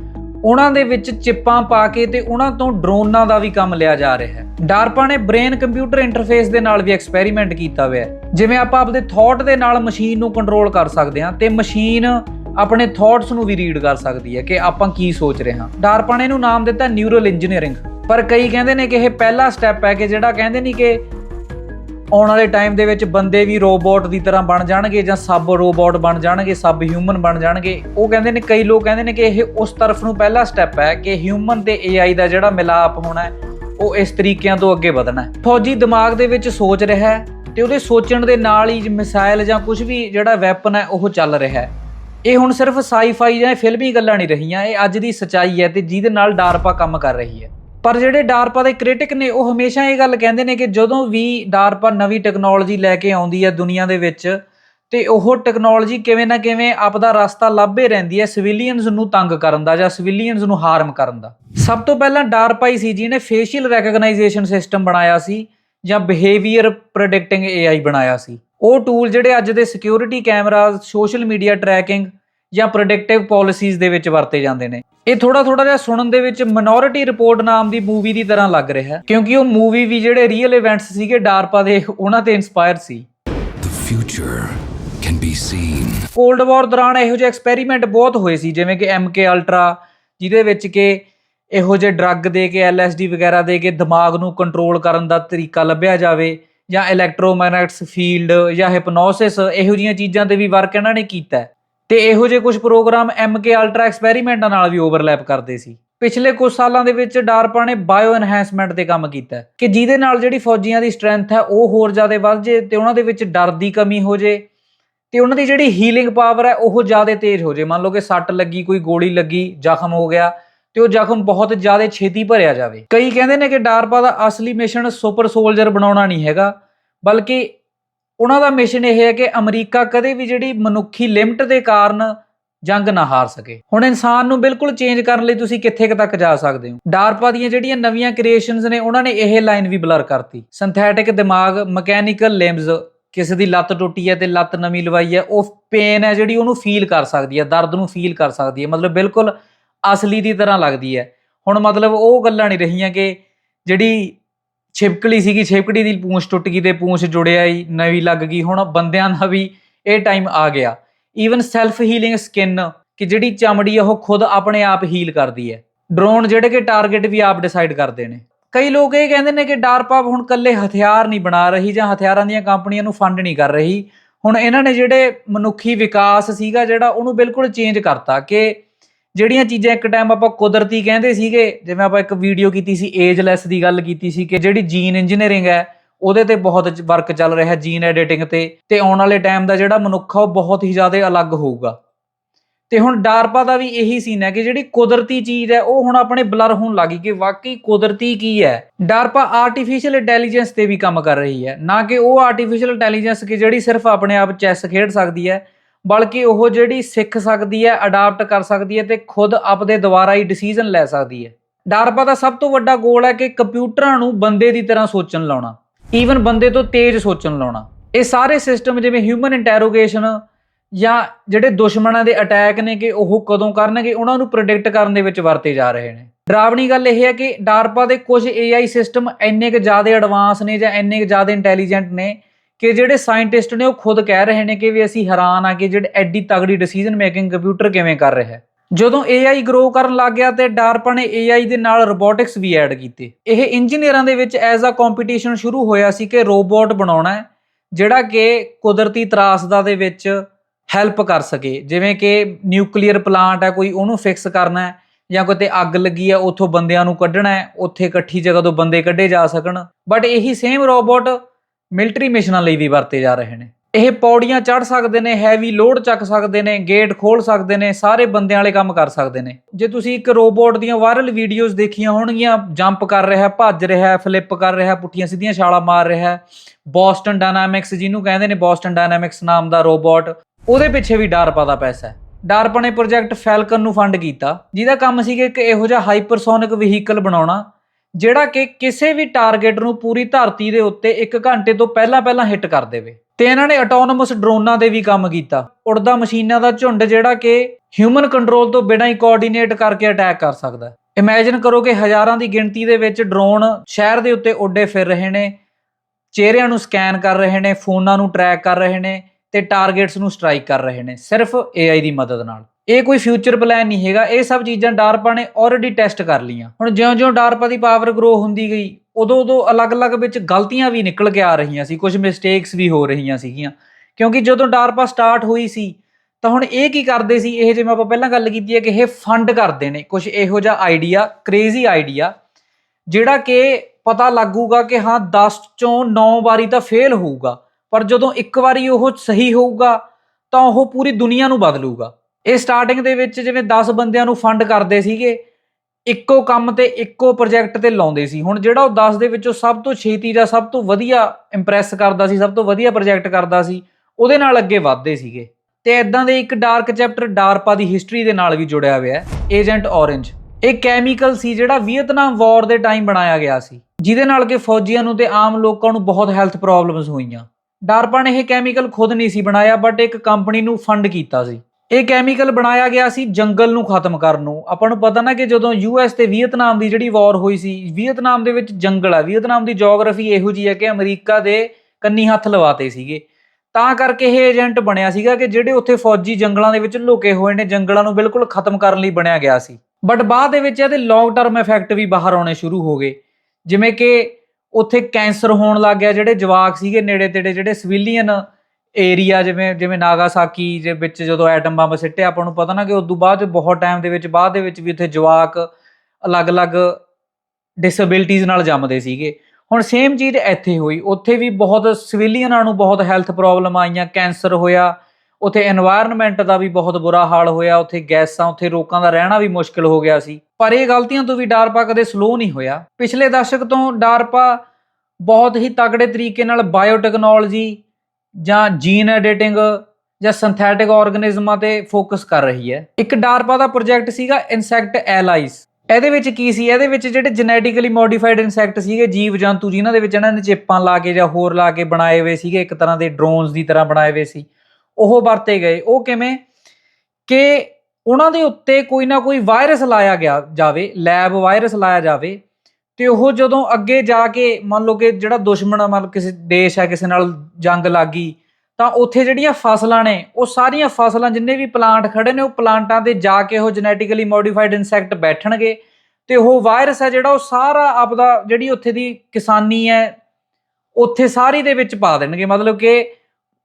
ਉਹਨਾਂ ਦੇ ਵਿੱਚ ਚਿੱਪਾਂ ਪਾ ਕੇ ਤੇ ਉਹਨਾਂ ਤੋਂ ਡਰੋਨਾਂ ਦਾ ਵੀ ਕੰਮ ਲਿਆ ਜਾ ਰਿਹਾ ਹੈ। ਡਾਰਪਾ ਨੇ ਬ੍ਰੇਨ ਕੰਪਿਊਟਰ ਇੰਟਰਫੇਸ ਦੇ ਨਾਲ ਵੀ ਐਕਸਪੈਰੀਮੈਂਟ ਕੀਤਾ ਹੋਇਆ ਹੈ। ਜਿਵੇਂ ਆਪਾਂ ਆਪਣੇ ਥਾਟ ਦੇ ਨਾਲ ਮਸ਼ੀਨ ਨੂੰ ਕੰਟਰੋਲ ਕਰ ਸਕਦੇ ਹਾਂ ਤੇ ਮਸ਼ੀਨ ਆਪਣੇ ਥਾਟਸ ਨੂੰ ਵੀ ਰੀਡ ਕਰ ਸਕਦੀ ਹੈ ਕਿ ਆਪਾਂ ਕੀ ਸੋਚ ਰਹੇ ਹਾਂ। ਡਾਰਪਾ ਨੇ ਇਹਨੂੰ ਨਾਮ ਦਿੱਤਾ ਨਿਊਰਲ ਇੰਜੀਨੀਅਰਿੰਗ ਪਰ ਕਈ ਕਹਿੰਦੇ ਨੇ ਕਿ ਇਹ ਪਹਿਲਾ ਸਟੈਪ ਹੈ ਕਿ ਜਿਹੜਾ ਕਹਿੰਦੇ ਨਹੀਂ ਕਿ ਆਉਣ ਵਾਲੇ ਟਾਈਮ ਦੇ ਵਿੱਚ ਬੰਦੇ ਵੀ ਰੋਬੋਟ ਦੀ ਤਰ੍ਹਾਂ ਬਣ ਜਾਣਗੇ ਜਾਂ ਸਬ ਰੋਬੋਟ ਬਣ ਜਾਣਗੇ ਸਬ ਹਿਊਮਨ ਬਣ ਜਾਣਗੇ। ਉਹ ਕਹਿੰਦੇ ਨੇ, ਕਈ ਲੋਕ ਕਹਿੰਦੇ ਨੇ ਕਿ ਇਹ ਉਸ ਤਰਫ ਨੂੰ ਪਹਿਲਾ ਸਟੈਪ ਹੈ ਕਿ ਹਿਊਮਨ ਤੇ AI ਦਾ ਜਿਹੜਾ ਮਿਲਾਪ ਹੋਣਾ ਹੈ, ਉਹ ਇਸ ਤਰੀਕਿਆਂ ਤੋਂ ਅੱਗੇ ਵਧਣਾ ਹੈ। ਫੌਜੀ ਦਿਮਾਗ ਦੇ ਵਿੱਚ ਸੋਚ ਰਿਹਾ ਹੈ ਤੇ ਉਹਦੇ ਸੋਚਣ ਦੇ ਨਾਲ ਹੀ ਮਿਸਾਈਲ ਜਾਂ ਕੁਝ ਵੀ ਜਿਹੜਾ ਵੈਪਨ ਹੈ, ਉਹ ਚੱਲ ਰਿਹਾ ਹੈ। ਇਹ ਹੁਣ ਸਿਰਫ ਸਾਈਫਾਈ ਜਾਂ ਫਿਲਮੀ ਗੱਲਾਂ ਨਹੀਂ ਰਹੀਆਂ, ਇਹ ਅੱਜ ਦੀ ਸਚਾਈ ਹੈ ਤੇ ਜਿਹਦੇ ਨਾਲ ਡਾਰਪਾ ਕੰਮ ਕਰ ਰਹੀ ਹੈ। ਪਰ ਜਿਹੜੇ ਡਾਰਪਾ ਦੇ ਕ੍ਰਿਟਿਕ ਨੇ, ਉਹ ਹਮੇਸ਼ਾ ਇਹ ਗੱਲ ਕਹਿੰਦੇ ਨੇ ਕਿ ਜਦੋਂ ਵੀ ਡਾਰਪਾ ਨਵੀਂ ਟੈਕਨੋਲੋਜੀ ਲੈ ਕੇ ਆਉਂਦੀ ਹੈ ਦੁਨੀਆ ਦੇ ਵਿੱਚ, ਤੇ ਉਹ ਟੈਕਨੋਲੋਜੀ ਕਿਵੇਂ ਨਾ ਕਿਵੇਂ ਆਪਦਾ ਰਸਤਾ ਲੱਭੇ ਰਹਿੰਦੀ ਹੈ ਸਿਵਿਲੀਅਨਸ ਨੂੰ ਤੰਗ ਕਰਨ ਦਾ ਜਾਂ ਸਿਵਿਲੀਅਨਸ ਨੂੰ ਹਾਰਮ ਕਰਨ ਦਾ। ਸਭ ਤੋਂ ਪਹਿਲਾਂ ਡਾਰਪਾ ਹੀ ਸੀ ਜਿਹਨੇ ਫੇਸ਼ੀਅਲ ਰੈਕਗਨਾਈਜੇਸ਼ਨ ਸਿਸਟਮ ਬਣਾਇਆ ਸੀ ਜਾਂ ਬਿਹੇਵੀਅਰ ਪ੍ਰੈਡਿਕਟਿੰਗ AI ਬਣਾਇਆ ਸੀ। ਉਹ ਟੂਲ ਜਿਹੜੇ ਅੱਜ ਦੇ security cameras social media tracking ਜਾਂ ਪ੍ਰੈਡਿਕਟਿਵ ਪਾਲਿਸੀਜ਼ ਦੇ ਵਿੱਚ ਵਰਤੇ ਜਾਂਦੇ ਨੇ ਇਹ ਥੋੜਾ ਥੋੜਾ ਜਿਹਾ ਸੁਣਨ ਦੇ ਵਿੱਚ ਮਿਨੋਰਿਟੀ ਰਿਪੋਰਟ ਨਾਮ ਦੀ ਮੂਵੀ ਦੀ ਤਰ੍ਹਾਂ ਲੱਗ ਰਿਹਾ ਕਿਉਂਕਿ ਉਹ ਮੂਵੀ ਵੀ ਜਿਹੜੇ ਰੀਅਲ ਇਵੈਂਟਸ ਸੀਗੇ ਡਾਰਪਾ ਦੇ ਉਹਨਾਂ ਤੇ ਇਨਸਪਾਇਰ ਸੀ The future can be seen. Cold war ਦੌਰਾਨ ਇਹੋ ਜਿਹੇ ਐਕਸਪੈਰੀਮੈਂਟ ਬਹੁਤ ਹੋਏ ਸੀ ਜਿਵੇਂ ਕਿ MK ਅਲਟਰਾ ਜਿਹਦੇ ਵਿੱਚ ਕਿ ਇਹੋ ਜਿਹੇ ਡਰੱਗ ਦੇ ਕੇ LSD ਵਗੈਰਾ ਦੇ ਕੇ ਦਿਮਾਗ ਨੂੰ ਕੰਟਰੋਲ ਕਰਨ ਦਾ ਤਰੀਕਾ ਲੱਭਿਆ ਜਾਵੇ ਜਾਂ ਇਲੈਕਟ੍ਰੋਮੈਗਨੈਟਿਕਸ ਫੀਲਡ ਜਾਂ ਹਿਪਨੋਸਿਸ ਇਹੋ ਜਿਹੀਆਂ ਚੀਜ਼ਾਂ ਤੇ ਵੀ ਵਰਕ ਇਹਨਾਂ ਨੇ ਕੀਤਾ। ਤੇ ਇਹੋ ਜਿਹੇ ਕੁਝ ਪ੍ਰੋਗਰਾਮ MK ਅਲਟਰਾ ਐਕਸਪੈਰੀਮੈਂਟਾਂ ਨਾਲ ਵੀ ਓਵਰਲੈਪ ਕਰਦੇ ਸੀ। ਪਿਛਲੇ ਕੁਝ ਸਾਲਾਂ ਦੇ ਵਿੱਚ ਡਾਰਪਾ ਨੇ ਬਾਇਓ ਐਨਹੈਂਸਮੈਂਟ ਤੇ ਕੰਮ ਕੀਤਾ ਕਿ ਜਿਹਦੇ ਨਾਲ ਜਿਹੜੀ ਫੌਜੀਆਂ ਦੀ ਸਟਰੈਂਥ ਹੈ ਉਹ ਹੋਰ ਜ਼ਿਆਦਾ ਵੱਧ ਜੇ ਤੇ ਉਹਨਾਂ ਦੇ ਵਿੱਚ ਡਰ ਦੀ ਕਮੀ ਹੋ ਜੇ ਤੇ ਉਹਨਾਂ ਦੀ ਜਿਹੜੀ ਹੀਲਿੰਗ ਪਾਵਰ ਹੈ ਉਹ ਜ਼ਿਆਦਾ ਤੇਜ਼ ਹੋ ਜੇ। ਮੰਨ ਲਓ ਕਿ ਸੱਟ ਲੱਗੀ, ਕੋਈ ਗੋਲੀ ਲੱਗੀ, ਜ਼ਖਮ ਹੋ ਗਿਆ ਤੇ ਉਹ ਜ਼ਖਮ ਬਹੁਤ ਜ਼ਿਆਦਾ ਛੇਤੀ ਭਰਿਆ ਜਾਵੇ। ਕਈ ਕਹਿੰਦੇ ਨੇ ਕਿ ਡਾਰਪਾ ਦਾ ਅਸਲੀ ਮਿਸ਼ਨ ਸੁਪਰ ਸੋਲਜਰ ਬਣਾਉਣਾ ਨਹੀਂ ਹੈਗਾ, ਬਲਕਿ ਉਹਨਾਂ ਦਾ ਮਿਸ਼ਨ ਇਹ ਹੈ ਕਿ ਅਮਰੀਕਾ ਕਦੇ ਵੀ ਜਿਹੜੀ ਮਨੁੱਖੀ ਲਿਮਟ ਦੇ ਕਾਰਨ ਜੰਗ ਨਾ ਹਾਰ ਸਕੇ। ਹੁਣ ਇਨਸਾਨ ਨੂੰ ਬਿਲਕੁਲ ਚੇਂਜ ਕਰਨ ਲਈ ਤੁਸੀਂ ਕਿੱਥੇ ਤੱਕ ਜਾ ਸਕਦੇ ਹੋ? ਡਾਰਪਾ ਦੀਆਂ ਜਿਹੜੀਆਂ ਨਵੀਆਂ ਕ੍ਰੀਏਸ਼ਨਸ ਨੇ, ਉਹਨਾਂ ਨੇ ਇਹ ਲਾਈਨ ਵੀ ਬਲਰ ਕਰਤੀ। ਸਿੰਥੈਟਿਕ ਦਿਮਾਗ ਮਕੈਨੀਕਲ ਲਿੰਬਸ ਕਿਸੇ ਦੀ ਲੱਤ ਟੁੱਟੀ ਹੈ ਤੇ ਲੱਤ ਨਵੀਂ ਲਵਾਈ ਹੈ, ਉਹ ਪੇਨ ਹੈ ਜਿਹੜੀ ਉਹਨੂੰ ਫੀਲ ਕਰ ਸਕਦੀ ਹੈ, ਦਰਦ ਨੂੰ ਫੀਲ ਕਰ ਸਕਦੀ ਹੈ, ਮਤਲਬ ਬਿਲਕੁਲ ਅਸਲੀ ਦੀ ਤਰ੍ਹਾਂ ਲੱਗਦੀ ਹੈ। ਹੁਣ ਮਤਲਬ ਉਹ ਗੱਲਾਂ ਨਹੀਂ ਰਹੀਆਂ ਕਿ ਜਿਹੜੀ ਛਿਪਕਲੀ ਸੀਗੀ ਛਿਪਕੜੀ ਦੀ ਪੂੰਛ ਟੁੱਟ ਗਈ ਤੇ ਪੂੰਛ ਜੁੜਿਆ ਹੀ, ਨਵੀਂ ਲੱਗ ਗਈ। ਹੁਣ ਬੰਦਿਆਂ ਦਾ ਵੀ ਇਹ ਟਾਈਮ ਆ ਗਿਆ। ਈਵਨ ਸੈਲਫ ਹੀਲਿੰਗ ਸਕਿਨ ਕਿ ਜਿਹੜੀ ਚਮੜੀ ਆ, ਉਹ ਖੁਦ ਆਪਣੇ ਆਪ ਹੀਲ ਕਰਦੀ ਹੈ। ਡਰੋਨ ਜਿਹੜੇ ਕਿ ਟਾਰਗੇਟ ਵੀ ਆਪ ਡਿਸਾਈਡ ਕਰਦੇ ਨੇ। ਕਈ ਲੋਕ ਇਹ ਕਹਿੰਦੇ ਨੇ ਕਿ ਡਾਰਪਾ ਹੁਣ ਕੱਲੇ ਹਥਿਆਰ ਨਹੀਂ ਬਣਾ ਰਹੀ ਜਾਂ ਹਥਿਆਰਾਂ ਦੀਆਂ ਕੰਪਨੀਆਂ ਨੂੰ ਫੰਡ ਨਹੀਂ ਕਰ ਰਹੀ। ਹੁਣ ਇਹਨਾਂ ਨੇ ਜਿਹੜੇ ਮਨੁੱਖੀ ਵਿਕਾਸ ਸੀਗਾ ਜਿਹੜਾ, ਉਹਨੂੰ ਬਿਲਕੁਲ ਚੇਂਜ ਕਰਤਾ ਕਿ ਜਿਹੜੀਆਂ ਚੀਜ਼ਾਂ ਇੱਕ ਟਾਈਮ ਆਪਾਂ ਕੁਦਰਤੀ ਕਹਿੰਦੇ ਸੀਗੇ, ਜਿਵੇਂ ਆਪਾਂ ਇੱਕ ਵੀਡੀਓ ਕੀਤੀ ਸੀ ਏਜਲੈਸ ਦੀ ਗੱਲ ਕੀਤੀ ਸੀ ਕਿ ਜਿਹੜੀ ਜੀਨ ਇੰਜੀਨੀਅਰਿੰਗ ਹੈ, ਉਹਦੇ ਤੇ ਬਹੁਤ ਵਰਕ ਚੱਲ ਰਿਹਾ ਜੀਨ ਐਡੀਟਿੰਗ ਤੇ ਤੇ ਆਉਣ ਵਾਲੇ ਟਾਈਮ ਦਾ ਜਿਹੜਾ ਮਨੁੱਖ ਆ, ਉਹ ਬਹੁਤ ਹੀ ਜ਼ਿਆਦਾ ਅਲੱਗ ਹੋਊਗਾ। ਤੇ ਹੁਣ ਡਾਰਪਾ ਦਾ ਵੀ ਇਹੀ ਸੀਨ ਹੈ ਕਿ ਜਿਹੜੀ ਕੁਦਰਤੀ ਚੀਜ਼ ਹੈ, ਉਹ ਹੁਣ ਆਪਣੇ ਬਲਰ ਹੋਣ ਲੱਗੀ ਕਿ ਵਾਕਈ ਕੁਦਰਤੀ ਕੀ ਹੈ? ਡਾਰਪਾ ਆਰਟੀਫੀਸ਼ੀਅਲ ਇੰਟੈਲੀਜੈਂਸ ਤੇ ਵੀ ਕੰਮ ਕਰ ਰਹੀ ਹੈ। ਨਾ ਕਿ ਉਹ ਆਰਟੀਫੀਸ਼ੀਅਲ ਇੰਟੈਲੀਜੈਂਸ ਕਿ ਜਿਹੜੀ ਸਿਰਫ ਆਪਣੇ ਆਪ ਚੈਸ ਖੇਡ ਸਕਦੀ ਹੈ ਬਲਕਿ ਉਹ ਜਿਹੜੀ ਸਿੱਖ ਸਕਦੀ ਹੈ ਅਡਾਪਟ ਕਰ ਸਕਦੀ ਹੈ ਤੇ ਖੁਦ ਆਪਦੇ ਦੁਆਰਾ ਹੀ ਡਿਸੀਜਨ ਲੈ ਸਕਦੀ ਹੈ। ਡਾਰਪਾ ਦਾ ਸਭ ਤੋਂ ਵੱਡਾ ਗੋਲ ਹੈ ਕਿ ਕੰਪਿਊਟਰਾਂ ਨੂੰ ਬੰਦੇ ਦੀ ਤਰ੍ਹਾਂ ਸੋਚਣ ਲਾਉਣਾ ਈਵਨ ਬੰਦੇ ਤੋਂ ਤੇਜ਼ ਸੋਚਣ ਲਾਉਣਾ। ਇਹ ਸਾਰੇ ਸਿਸਟਮ ਜਿਵੇਂ ਹਿਊਮਨ ਇੰਟਰੋਗੇਸ਼ਨ ਜਾਂ ਜਿਹੜੇ ਦੁਸ਼ਮਣਾਂ ਦੇ ਅਟੈਕ ਨੇ ਕਿ ਉਹ ਕਦੋਂ ਕਰਨਗੇ, ਉਹਨਾਂ ਨੂੰ ਪ੍ਰੈਡਿਕਟ ਕਰਨ ਦੇ ਵਿੱਚ ਵਰਤੇ ਜਾ ਰਹੇ ਨੇ। ਡਰਾਵਣੀ ਗੱਲ ਇਹ ਹੈ ਕਿ ਡਾਰਪਾ ਦੇ ਕੁਝ AI ਸਿਸਟਮ ਇੰਨੇ ਕੁ ਜ਼ਿਆਦਾ ਐਡਵਾਂਸ ਨੇ ਜਾਂ ਇੰਨੇ ਕੁ ਜ਼ਿਆਦਾ ਇੰਟੈਲੀਜੈਂਟ ਨੇ ਕਿ ਜਿਹੜੇ ਸਾਇੰਟਿਸਟ ਨੇ ਉਹ ਖੁਦ ਕਹਿ ਰਹੇ ਨੇ ਕਿ ਵੀ ਅਸੀਂ ਹੈਰਾਨ ਆ ਕਿ ਜਿਹੜੇ ਐਡੀ ਤਗੜੀ ਡਿਸੀਜਨ ਮੇਕਿੰਗ ਕੰਪਿਊਟਰ ਕਿਵੇਂ ਕਰ ਰਿਹਾ ਹੈ। ਜਦੋਂ AI ਗਰੋ ਕਰਨ ਲੱਗ ਗਿਆ ਤੇ ਡਾਰਪਾ ਨੇ AI ਦੇ ਨਾਲ ਰੋਬੋਟਿਕਸ ਵੀ ਐਡ ਕੀਤੇ। ਇਹ ਇੰਜੀਨੀਅਰਾਂ ਦੇ ਵਿੱਚ ਐਜ਼ ਅ ਕੰਪੀਟੀਸ਼ਨ ਸ਼ੁਰੂ ਹੋਇਆ ਸੀ ਕਿ ਰੋਬੋਟ ਬਣਾਉਣਾ ਹੈ, ਜਿਹੜਾ ਕਿ ਕੁਦਰਤੀ ਤਰਾਸਦਾ ਦੇ ਵਿੱਚ ਹੈਲਪ ਕਰ ਸਕੇ। ਜਿਵੇਂ ਕਿ ਨਿਊਕਲੀਅਰ ਪਲਾਂਟ ਹੈ, ਕੋਈ ਉਹਨੂੰ ਫਿਕਸ ਕਰਨਾ ਹੈ, ਜਾਂ ਕਿਤੇ ਅੱਗ ਲੱਗੀ ਹੈ, ਉੱਥੋਂ ਬੰਦਿਆਂ ਨੂੰ ਕੱਢਣਾ ਹੈ, ਉੱਥੇ ਇਕੱਠੀ ਜਗ੍ਹਾ ਤੋਂ ਬੰਦੇ ਕੱਢੇ ਜਾ ਸਕਣ। ਬਟ ਇਹੀ ਸੇਮ ਰੋਬੋਟ ਮਿਲਟਰੀ ਮਿਸ਼ਨਾਂ ਲਈ ਵੀ ਵਰਤੇ ਜਾ ਰਹੇ ਨੇ। ਇਹ ਪੌੜੀਆਂ ਚੜ ਸਕਦੇ ਨੇ ਹੈਵੀ ਲੋਡ ਚੱਕ ਸਕਦੇ ਨੇ ਗੇਟ ਖੋਲ ਸਕਦੇ ਨੇ, ਸਾਰੇ ਬੰਦਿਆਂ ਵਾਲੇ ਕੰਮ ਕਰ ਸਕਦੇ ਨੇ। ਜੇ ਤੁਸੀਂ ਇੱਕ ਰੋਬੋਟ ਦੀਆਂ ਵਾਇਰਲ ਵੀਡੀਓਜ਼ ਦੇਖੀਆਂ ਹੋਣਗੀਆਂ ਜੰਪ ਕਰ ਰਿਹਾ, ਭੱਜ ਰਿਹਾ ਫਲਿੱਪ ਕਰ ਰਿਹਾ, ਪੁੱਠੀਆਂ ਸਿੱਧੀਆਂ ਛਾਲਾਂ ਮਾਰ ਰਿਹਾ ਬੋਸਟਨ ਡਾਇਨਾਮਿਕਸ ਜਿਹਨੂੰ ਕਹਿੰਦੇ ਨੇ ਬੋਸਟਨ ਡਾਇਨਾਮਿਕਸ ਨਾਮ ਦਾ ਰੋਬੋਟ ਉਹਦੇ ਪਿੱਛੇ ਵੀ ਡਾਰਪਾ ਦਾ ਪੈਸਾ ਹੈ। ਡਾਰਪਾ ਨੇ ਪ੍ਰੋਜੈਕਟ ਫੈਲਕਨ ਨੂੰ ਫੰਡ ਕੀਤਾ, ਜਿਹਦਾ ਕੰਮ ਸੀ ਕਿ ਇੱਕ ਇਹੋ ਜਿਹਾ ਹਾਈਪਰਸੋਨਿਕ ਵਹੀਕਲ ਬਣਾਉਣਾ ਜਿਹੜਾ ਕਿ ਕਿਸੇ ਵੀ ਟਾਰਗੇਟ ਨੂੰ ਪੂਰੀ ਧਰਤੀ ਦੇ ਉੱਤੇ 1 ਘੰਟੇ ਤੋਂ ਪਹਿਲਾਂ ਪਹਿਲਾਂ ਹਿੱਟ ਕਰ ਦੇਵੇ। ਤੇ ਇਹਨਾਂ ਨੇ ਆਟੋਨੋਮਸ ਡਰੋਨਾਂ ਦੇ ਵੀ ਕੰਮ ਕੀਤਾ। ਉੜਦਾ ਮਸ਼ੀਨਾਂ ਦਾ ਝੁੰਡ ਜਿਹੜਾ ਕਿ ਹਿਊਮਨ ਕੰਟਰੋਲ ਤੋਂ ਬਿਨਾਂ ਹੀ ਕੋਆਰਡੀਨੇਟ ਕਰਕੇ ਅਟੈਕ ਕਰ ਸਕਦਾ ਹੈ। ਇਮੇਜਿਨ ਕਰੋ ਕਿ ਹਜ਼ਾਰਾਂ ਦੀ ਗਿਣਤੀ ਦੇ ਵਿੱਚ ਡਰੋਨ ਸ਼ਹਿਰ ਦੇ ਉੱਤੇ ਉੱਡੇ ਫਿਰ ਰਹੇ ਨੇ, ਚਿਹਰਿਆਂ ਨੂੰ ਸਕੈਨ ਕਰ ਰਹੇ ਨੇ, ਫੋਨਾਂ ਨੂੰ ਟਰੈਕ ਕਰ ਰਹੇ ਨੇ ਤੇ ਟਾਰਗੇਟਸ ਨੂੰ ਸਟ੍ਰਾਈਕ ਕਰ ਰਹੇ ਨੇ, ਸਿਰਫ AI ਦੀ ਮਦਦ ਨਾਲ। ਇਹ ਕੋਈ ਫਿਊਚਰ ਪਲਾਨ ਨਹੀਂ ਹੈਗਾ। ਇਹ ਸਭ ਚੀਜ਼ਾਂ ਡਾਰਪਾ ਨੇ ਆਲਰੇਡੀ ਟੈਸਟ ਕਰ ਲੀਆਂ ਹੁਣ ਜਿਉਂ-ਜਿਉਂ ਡਾਰਪਾ ਦੀ ਪਾਵਰ ਗਰੋ ਹੁੰਦੀ ਗਈ ਉਦੋਂ ਉਦੋਂ ਅਲੱਗ-ਅਲੱਗ ਵਿੱਚ ਗਲਤੀਆਂ ਵੀ ਨਿਕਲ ਕੇ ਆ ਰਹੀਆਂ ਸੀ। ਕੁਝ ਮਿਸਟੇਕਸ ਵੀ ਹੋ ਰਹੀਆਂ ਸੀਗੀਆਂ। ਕਿਉਂਕਿ ਜਦੋਂ ਡਾਰਪਾ ਸਟਾਰਟ ਹੋਈ ਸੀ, ਤਾਂ ਹੁਣ ਇਹ ਕੀ ਕਰਦੇ ਸੀ? ਇਹ ਜਿਵੇਂ ਆਪਾਂ ਪਹਿਲਾਂ ਗੱਲ ਕੀਤੀ ਹੈ ਕਿ ਇਹ ਫੰਡ ਕਰਦੇ ਨੇ। ਕੁਝ ਇਹੋ ਜਿਹਾ ਆਈਡੀਆ ਕ੍ਰੇਜ਼ੀ ਆਈਡੀਆ ਜਿਹੜਾ ਕਿ ਪਤਾ ਲੱਗੂਗਾ ਕਿ ਹਾਂ 10 ਚੋਂ 9 ਵਾਰੀ ਤਾਂ ਫੇਲ ਹੋਊਗਾ। ਪਰ ਜਦੋਂ ਇੱਕ ਵਾਰੀ ਉਹ ਸਹੀ ਹੋਊਗਾ, ਤਾਂ ਉਹ ਪੂਰੀ ਦੁਨੀਆ ਨੂੰ ਬਦਲੂਗਾ। ਇਹ ਸਟਾਰਟਿੰਗ ਦੇ ਵਿੱਚ ਜਿਵੇਂ 10 ਬੰਦਿਆਂ ਨੂੰ ਫੰਡ ਕਰਦੇ ਸੀਗੇ, ਇੱਕੋ ਕੰਮ ਤੇ ਇੱਕੋ ਪ੍ਰੋਜੈਕਟ ਤੇ ਲਾਉਂਦੇ ਸੀ। ਹੁਣ ਜਿਹੜਾ ਉਹ 10 ਦੇ ਵਿੱਚੋਂ ਸਭ ਤੋਂ ਛੇਤੀ ਜਾਂ ਸਭ ਤੋਂ ਵਧੀਆ ਇੰਪ੍ਰੈਸ ਕਰਦਾ ਸੀ, ਸਭ ਤੋਂ ਵਧੀਆ ਪ੍ਰੋਜੈਕਟ ਕਰਦਾ ਸੀ, ਉਹਦੇ ਨਾਲ ਅੱਗੇ ਵਧਦੇ ਸੀਗੇ। ਤੇ ਇਦਾਂ ਦੇ ਇੱਕ ਡਾਰਕ ਚੈਪਟਰ ਡਾਰਪਾ ਦੀ ਹਿਸਟਰੀ ਦੇ ਨਾਲ ਵੀ ਜੁੜਿਆ ਹੋਇਆ ਹੈ ਏਜੰਟ ਔਰੇਂਜ ਇਹ ਕੈਮੀਕਲ ਸੀ ਜਿਹੜਾ ਵੀਅਤਨਾਮ ਵਾਰ ਦੇ ਟਾਈਮ ਬਣਾਇਆ ਗਿਆ ਸੀ, ਜਿਹਦੇ ਨਾਲ ਕਿ ਫੌਜੀਆਂ ਨੂੰ ਤੇ ਆਮ ਲੋਕਾਂ ਨੂੰ ਬਹੁਤ ਹੈਲਥ ਪ੍ਰੋਬਲਮਸ ਹੋਈਆਂ। ਡਾਰਪਾ ਨੇ ਇਹ ਕੈਮੀਕਲ ਖੁਦ ਨਹੀਂ ਸੀ ਬਣਾਇਆ ਬਟ ਇੱਕ ਕੰਪਨੀ ਨੂੰ ਫੰਡ ਕੀਤਾ ਸੀ। ਇਹ ਕੈਮੀਕਲ ਬਣਾਇਆ ਗਿਆ ਸੀ ਜੰਗਲ ਨੂੰ ਖਤਮ ਕਰਨ ਨੂੰ। ਆਪਾਂ ਨੂੰ ਪਤਾ ਨਾ ਕਿ ਜਦੋਂ ਯੂਐਸ ਤੇ ਵੀਅਤਨਾਮ ਦੀ ਜਿਹੜੀ ਵਾਰ ਹੋਈ ਸੀ ਵੀਅਤਨਾਮ ਦੇ ਵਿੱਚ ਜੰਗਲ ਆ। ਵੀਅਤਨਾਮ ਦੀ ਜੀਓਗ੍ਰਾਫੀ ਇਹੋ ਜੀ ਹੈ ਕਿ ਅਮਰੀਕਾ ਦੇ ਕੰਨੀ ਹੱਥ ਲਵਾਤੇ ਸੀਗੇ। ਤਾਂ ਕਰਕੇ ਇਹ ਏਜੰਟ ਬਣਿਆ ਸੀਗਾ ਕਿ ਜਿਹੜੇ ਉੱਥੇ ਫੌਜੀ ਜੰਗਲਾਂ ਦੇ ਵਿੱਚ ਲੁਕੇ ਹੋਏ ਨੇ, ਜੰਗਲਾਂ ਨੂੰ ਬਿਲਕੁਲ ਖਤਮ ਕਰਨ ਲਈ ਬਣਿਆ ਗਿਆ ਸੀ। ਬਟ ਬਾਅਦ ਦੇ ਵਿੱਚ ਇਹਦੇ ਲੌਂਗ ਟਰਮ ਇਫੈਕਟ ਵੀ ਬਾਹਰ ਆਉਣੇ ਸ਼ੁਰੂ ਹੋ ਗਏ। ਜਿਵੇਂ ਕਿ ਉੱਥੇ ਕੈਂਸਰ ਹੋਣ ਲੱਗ ਗਿਆ, ਜਿਹੜੇ ਜਵਾਕ ਸੀਗੇ, ਨੇੜੇ ਤੇੜੇ ਜਿਹੜੇ ਸਿਵਿਲੀਅਨ ਏਰੀਆ ਜਿਵੇਂ ਜਿਵੇਂ ਨਾਗਾਸਾਕੀ ਦੇ ਵਿੱਚ ਜਦੋਂ ਐਟਮ ਬੰਬ ਸਿੱਟਿਆ, ਆਪਾਂ ਨੂੰ ਪਤਾ ਨਾ ਕਿ ਉਸ ਤੋਂ ਬਾਅਦ ਬਹੁਤ ਟਾਈਮ ਦੇ ਵਿੱਚ, ਬਾਅਦ ਦੇ ਵਿੱਚ ਵੀ ਉੱਥੇ ਜਵਾਕ ਅਲੱਗ-ਅਲੱਗ ਡਿਸੇਬਿਲਿਟੀਜ਼ ਨਾਲ ਜੰਮਦੇ ਸੀਗੇ। ਹੁਣ ਸੇਮ ਚੀਜ਼ ਇੱਥੇ ਹੋਈ। ਉੱਥੇ ਵੀ ਬਹੁਤ ਸਿਵਿਲੀਅਨਾਂ ਨੂੰ ਬਹੁਤ ਹੈਲਥ ਪ੍ਰੋਬਲਮ ਆਈਆਂ ਕੈਂਸਰ ਹੋਇਆ, ਉੱਥੇ এনवायरमेंट ਦਾ ਵੀ ਬਹੁਤ ਬੁਰਾ ਹਾਲ ਹੋਇਆ, ਉੱਥੇ ਗੈਸਾਂ, ਉੱਥੇ ਲੋਕਾਂ ਦਾ ਰਹਿਣਾ ਵੀ ਮੁਸ਼ਕਲ ਹੋ ਗਿਆ ਸੀ। ਪਰ ਇਹ ਗਲਤੀਆਂ ਤੋਂ ਵੀ ਡਾਰਪਾ ਕਦੇ ਸਲੋ ਨਹੀਂ ਹੋਇਆ। ਪਿਛਲੇ ਦਸ਼ਕ ਤੋਂ ਡਾਰਪਾ ਬਹੁਤ ਹੀ ਤਕੜੇ ਤਰੀਕੇ ਨਾਲ ਬਾਇਓਟੈਕਨੋਲੋਜੀ ਜਾਂ ਜੀਨ ਐਡੀਟਿੰਗ ਜਾਂ ਸਿੰਥੈਟਿਕ ਆਰਗੇਨਿਜ਼ਮਾਂ ਤੇ ਫੋਕਸ ਕਰ ਰਹੀ ਹੈ। ਇੱਕ ਡਾਰਪਾ ਦਾ ਪ੍ਰੋਜੈਕਟ ਸੀਗਾ ਇਨਸੈਕਟ ਐਲਾਈਜ਼ ਇਹਦੇ ਵਿੱਚ ਕੀ ਸੀ? ਇਹਦੇ ਵਿੱਚ ਜਿਹੜੇ ਜੈਨੇਟਿਕਲੀ ਮੋਡੀਫਾਈਡ ਇਨਸੈਕਟ ਸੀਗੇ, ਜੀਵ ਜੰਤੂ ਜਿਨ੍ਹਾਂ ਦੇ ਵਿੱਚ ਇਹਨਾਂ ਨੇ ਚਿੱਪਾਂ ਲਾ ਕੇ ਜਾਂ ਹੋਰ ਲਾ ਕੇ ਬਣਾਏ ਹੋਏ ਸੀਗੇ, ਇੱਕ ਤਰ੍ਹਾਂ ਦੇ ਡਰੋਨਸ ਦੀ ਤਰ੍ਹਾਂ ਬਣਾਏ ਹੋਏ ਸੀ। ਉਹ ਵਰਤੇ ਗਏ। ਉਹ ਕਿਵੇਂ? ਕਿ ਉਹਨਾਂ ਦੇ ਉੱਤੇ ਕੋਈ ਨਾ ਕੋਈ ਵਾਇਰਸ ਲਾਇਆ ਗਿਆ ਜਾਵੇ ਲੈਬ ਵਾਇਰਸ ਲਾਇਆ ਜਾਵੇ ਤੇ ਉਹ ਜਦੋਂ ਅੱਗੇ ਜਾ ਕੇ ਮੰਨ ਲਓ ਕਿ ਜਿਹੜਾ ਦੁਸ਼ਮਣ ਆ, ਮੰਨ ਲਓ ਕਿਸੇ ਦੇਸ਼ ਹੈ ਕਿਸੇ ਨਾਲ ਜੰਗ ਲੱਗੀ ਤਾਂ ਉੱਥੇ ਜਿਹੜੀਆਂ ਫਸਲਾਂ ਨੇ ਉਹ ਸਾਰੀਆਂ ਫਸਲਾਂ ਜਿੰਨੇ ਵੀ ਪਲਾਂਟ ਖੜੇ ਨੇ ਉਹ ਪਲਾਂਟਾਂ ਤੇ ਜਾ ਕੇ ਉਹ ਜੈਨੇਟਿਕਲੀ ਮੋਡੀਫਾਈਡ ਇਨਸੈਕਟ ਬੈਠਣਗੇ ਤੇ ਉਹ ਵਾਇਰਸ ਹੈ ਜਿਹੜਾ ਉਹ ਸਾਰਾ ਆਪਦਾ ਜਿਹੜੀ ਉੱਥੇ ਦੀ ਕਿਸਾਨੀ ਹੈ ਉੱਥੇ ਸਾਰੀ ਦੇ ਵਿੱਚ ਪਾ ਦੇਣਗੇ। ਮਤਲਬ ਕਿ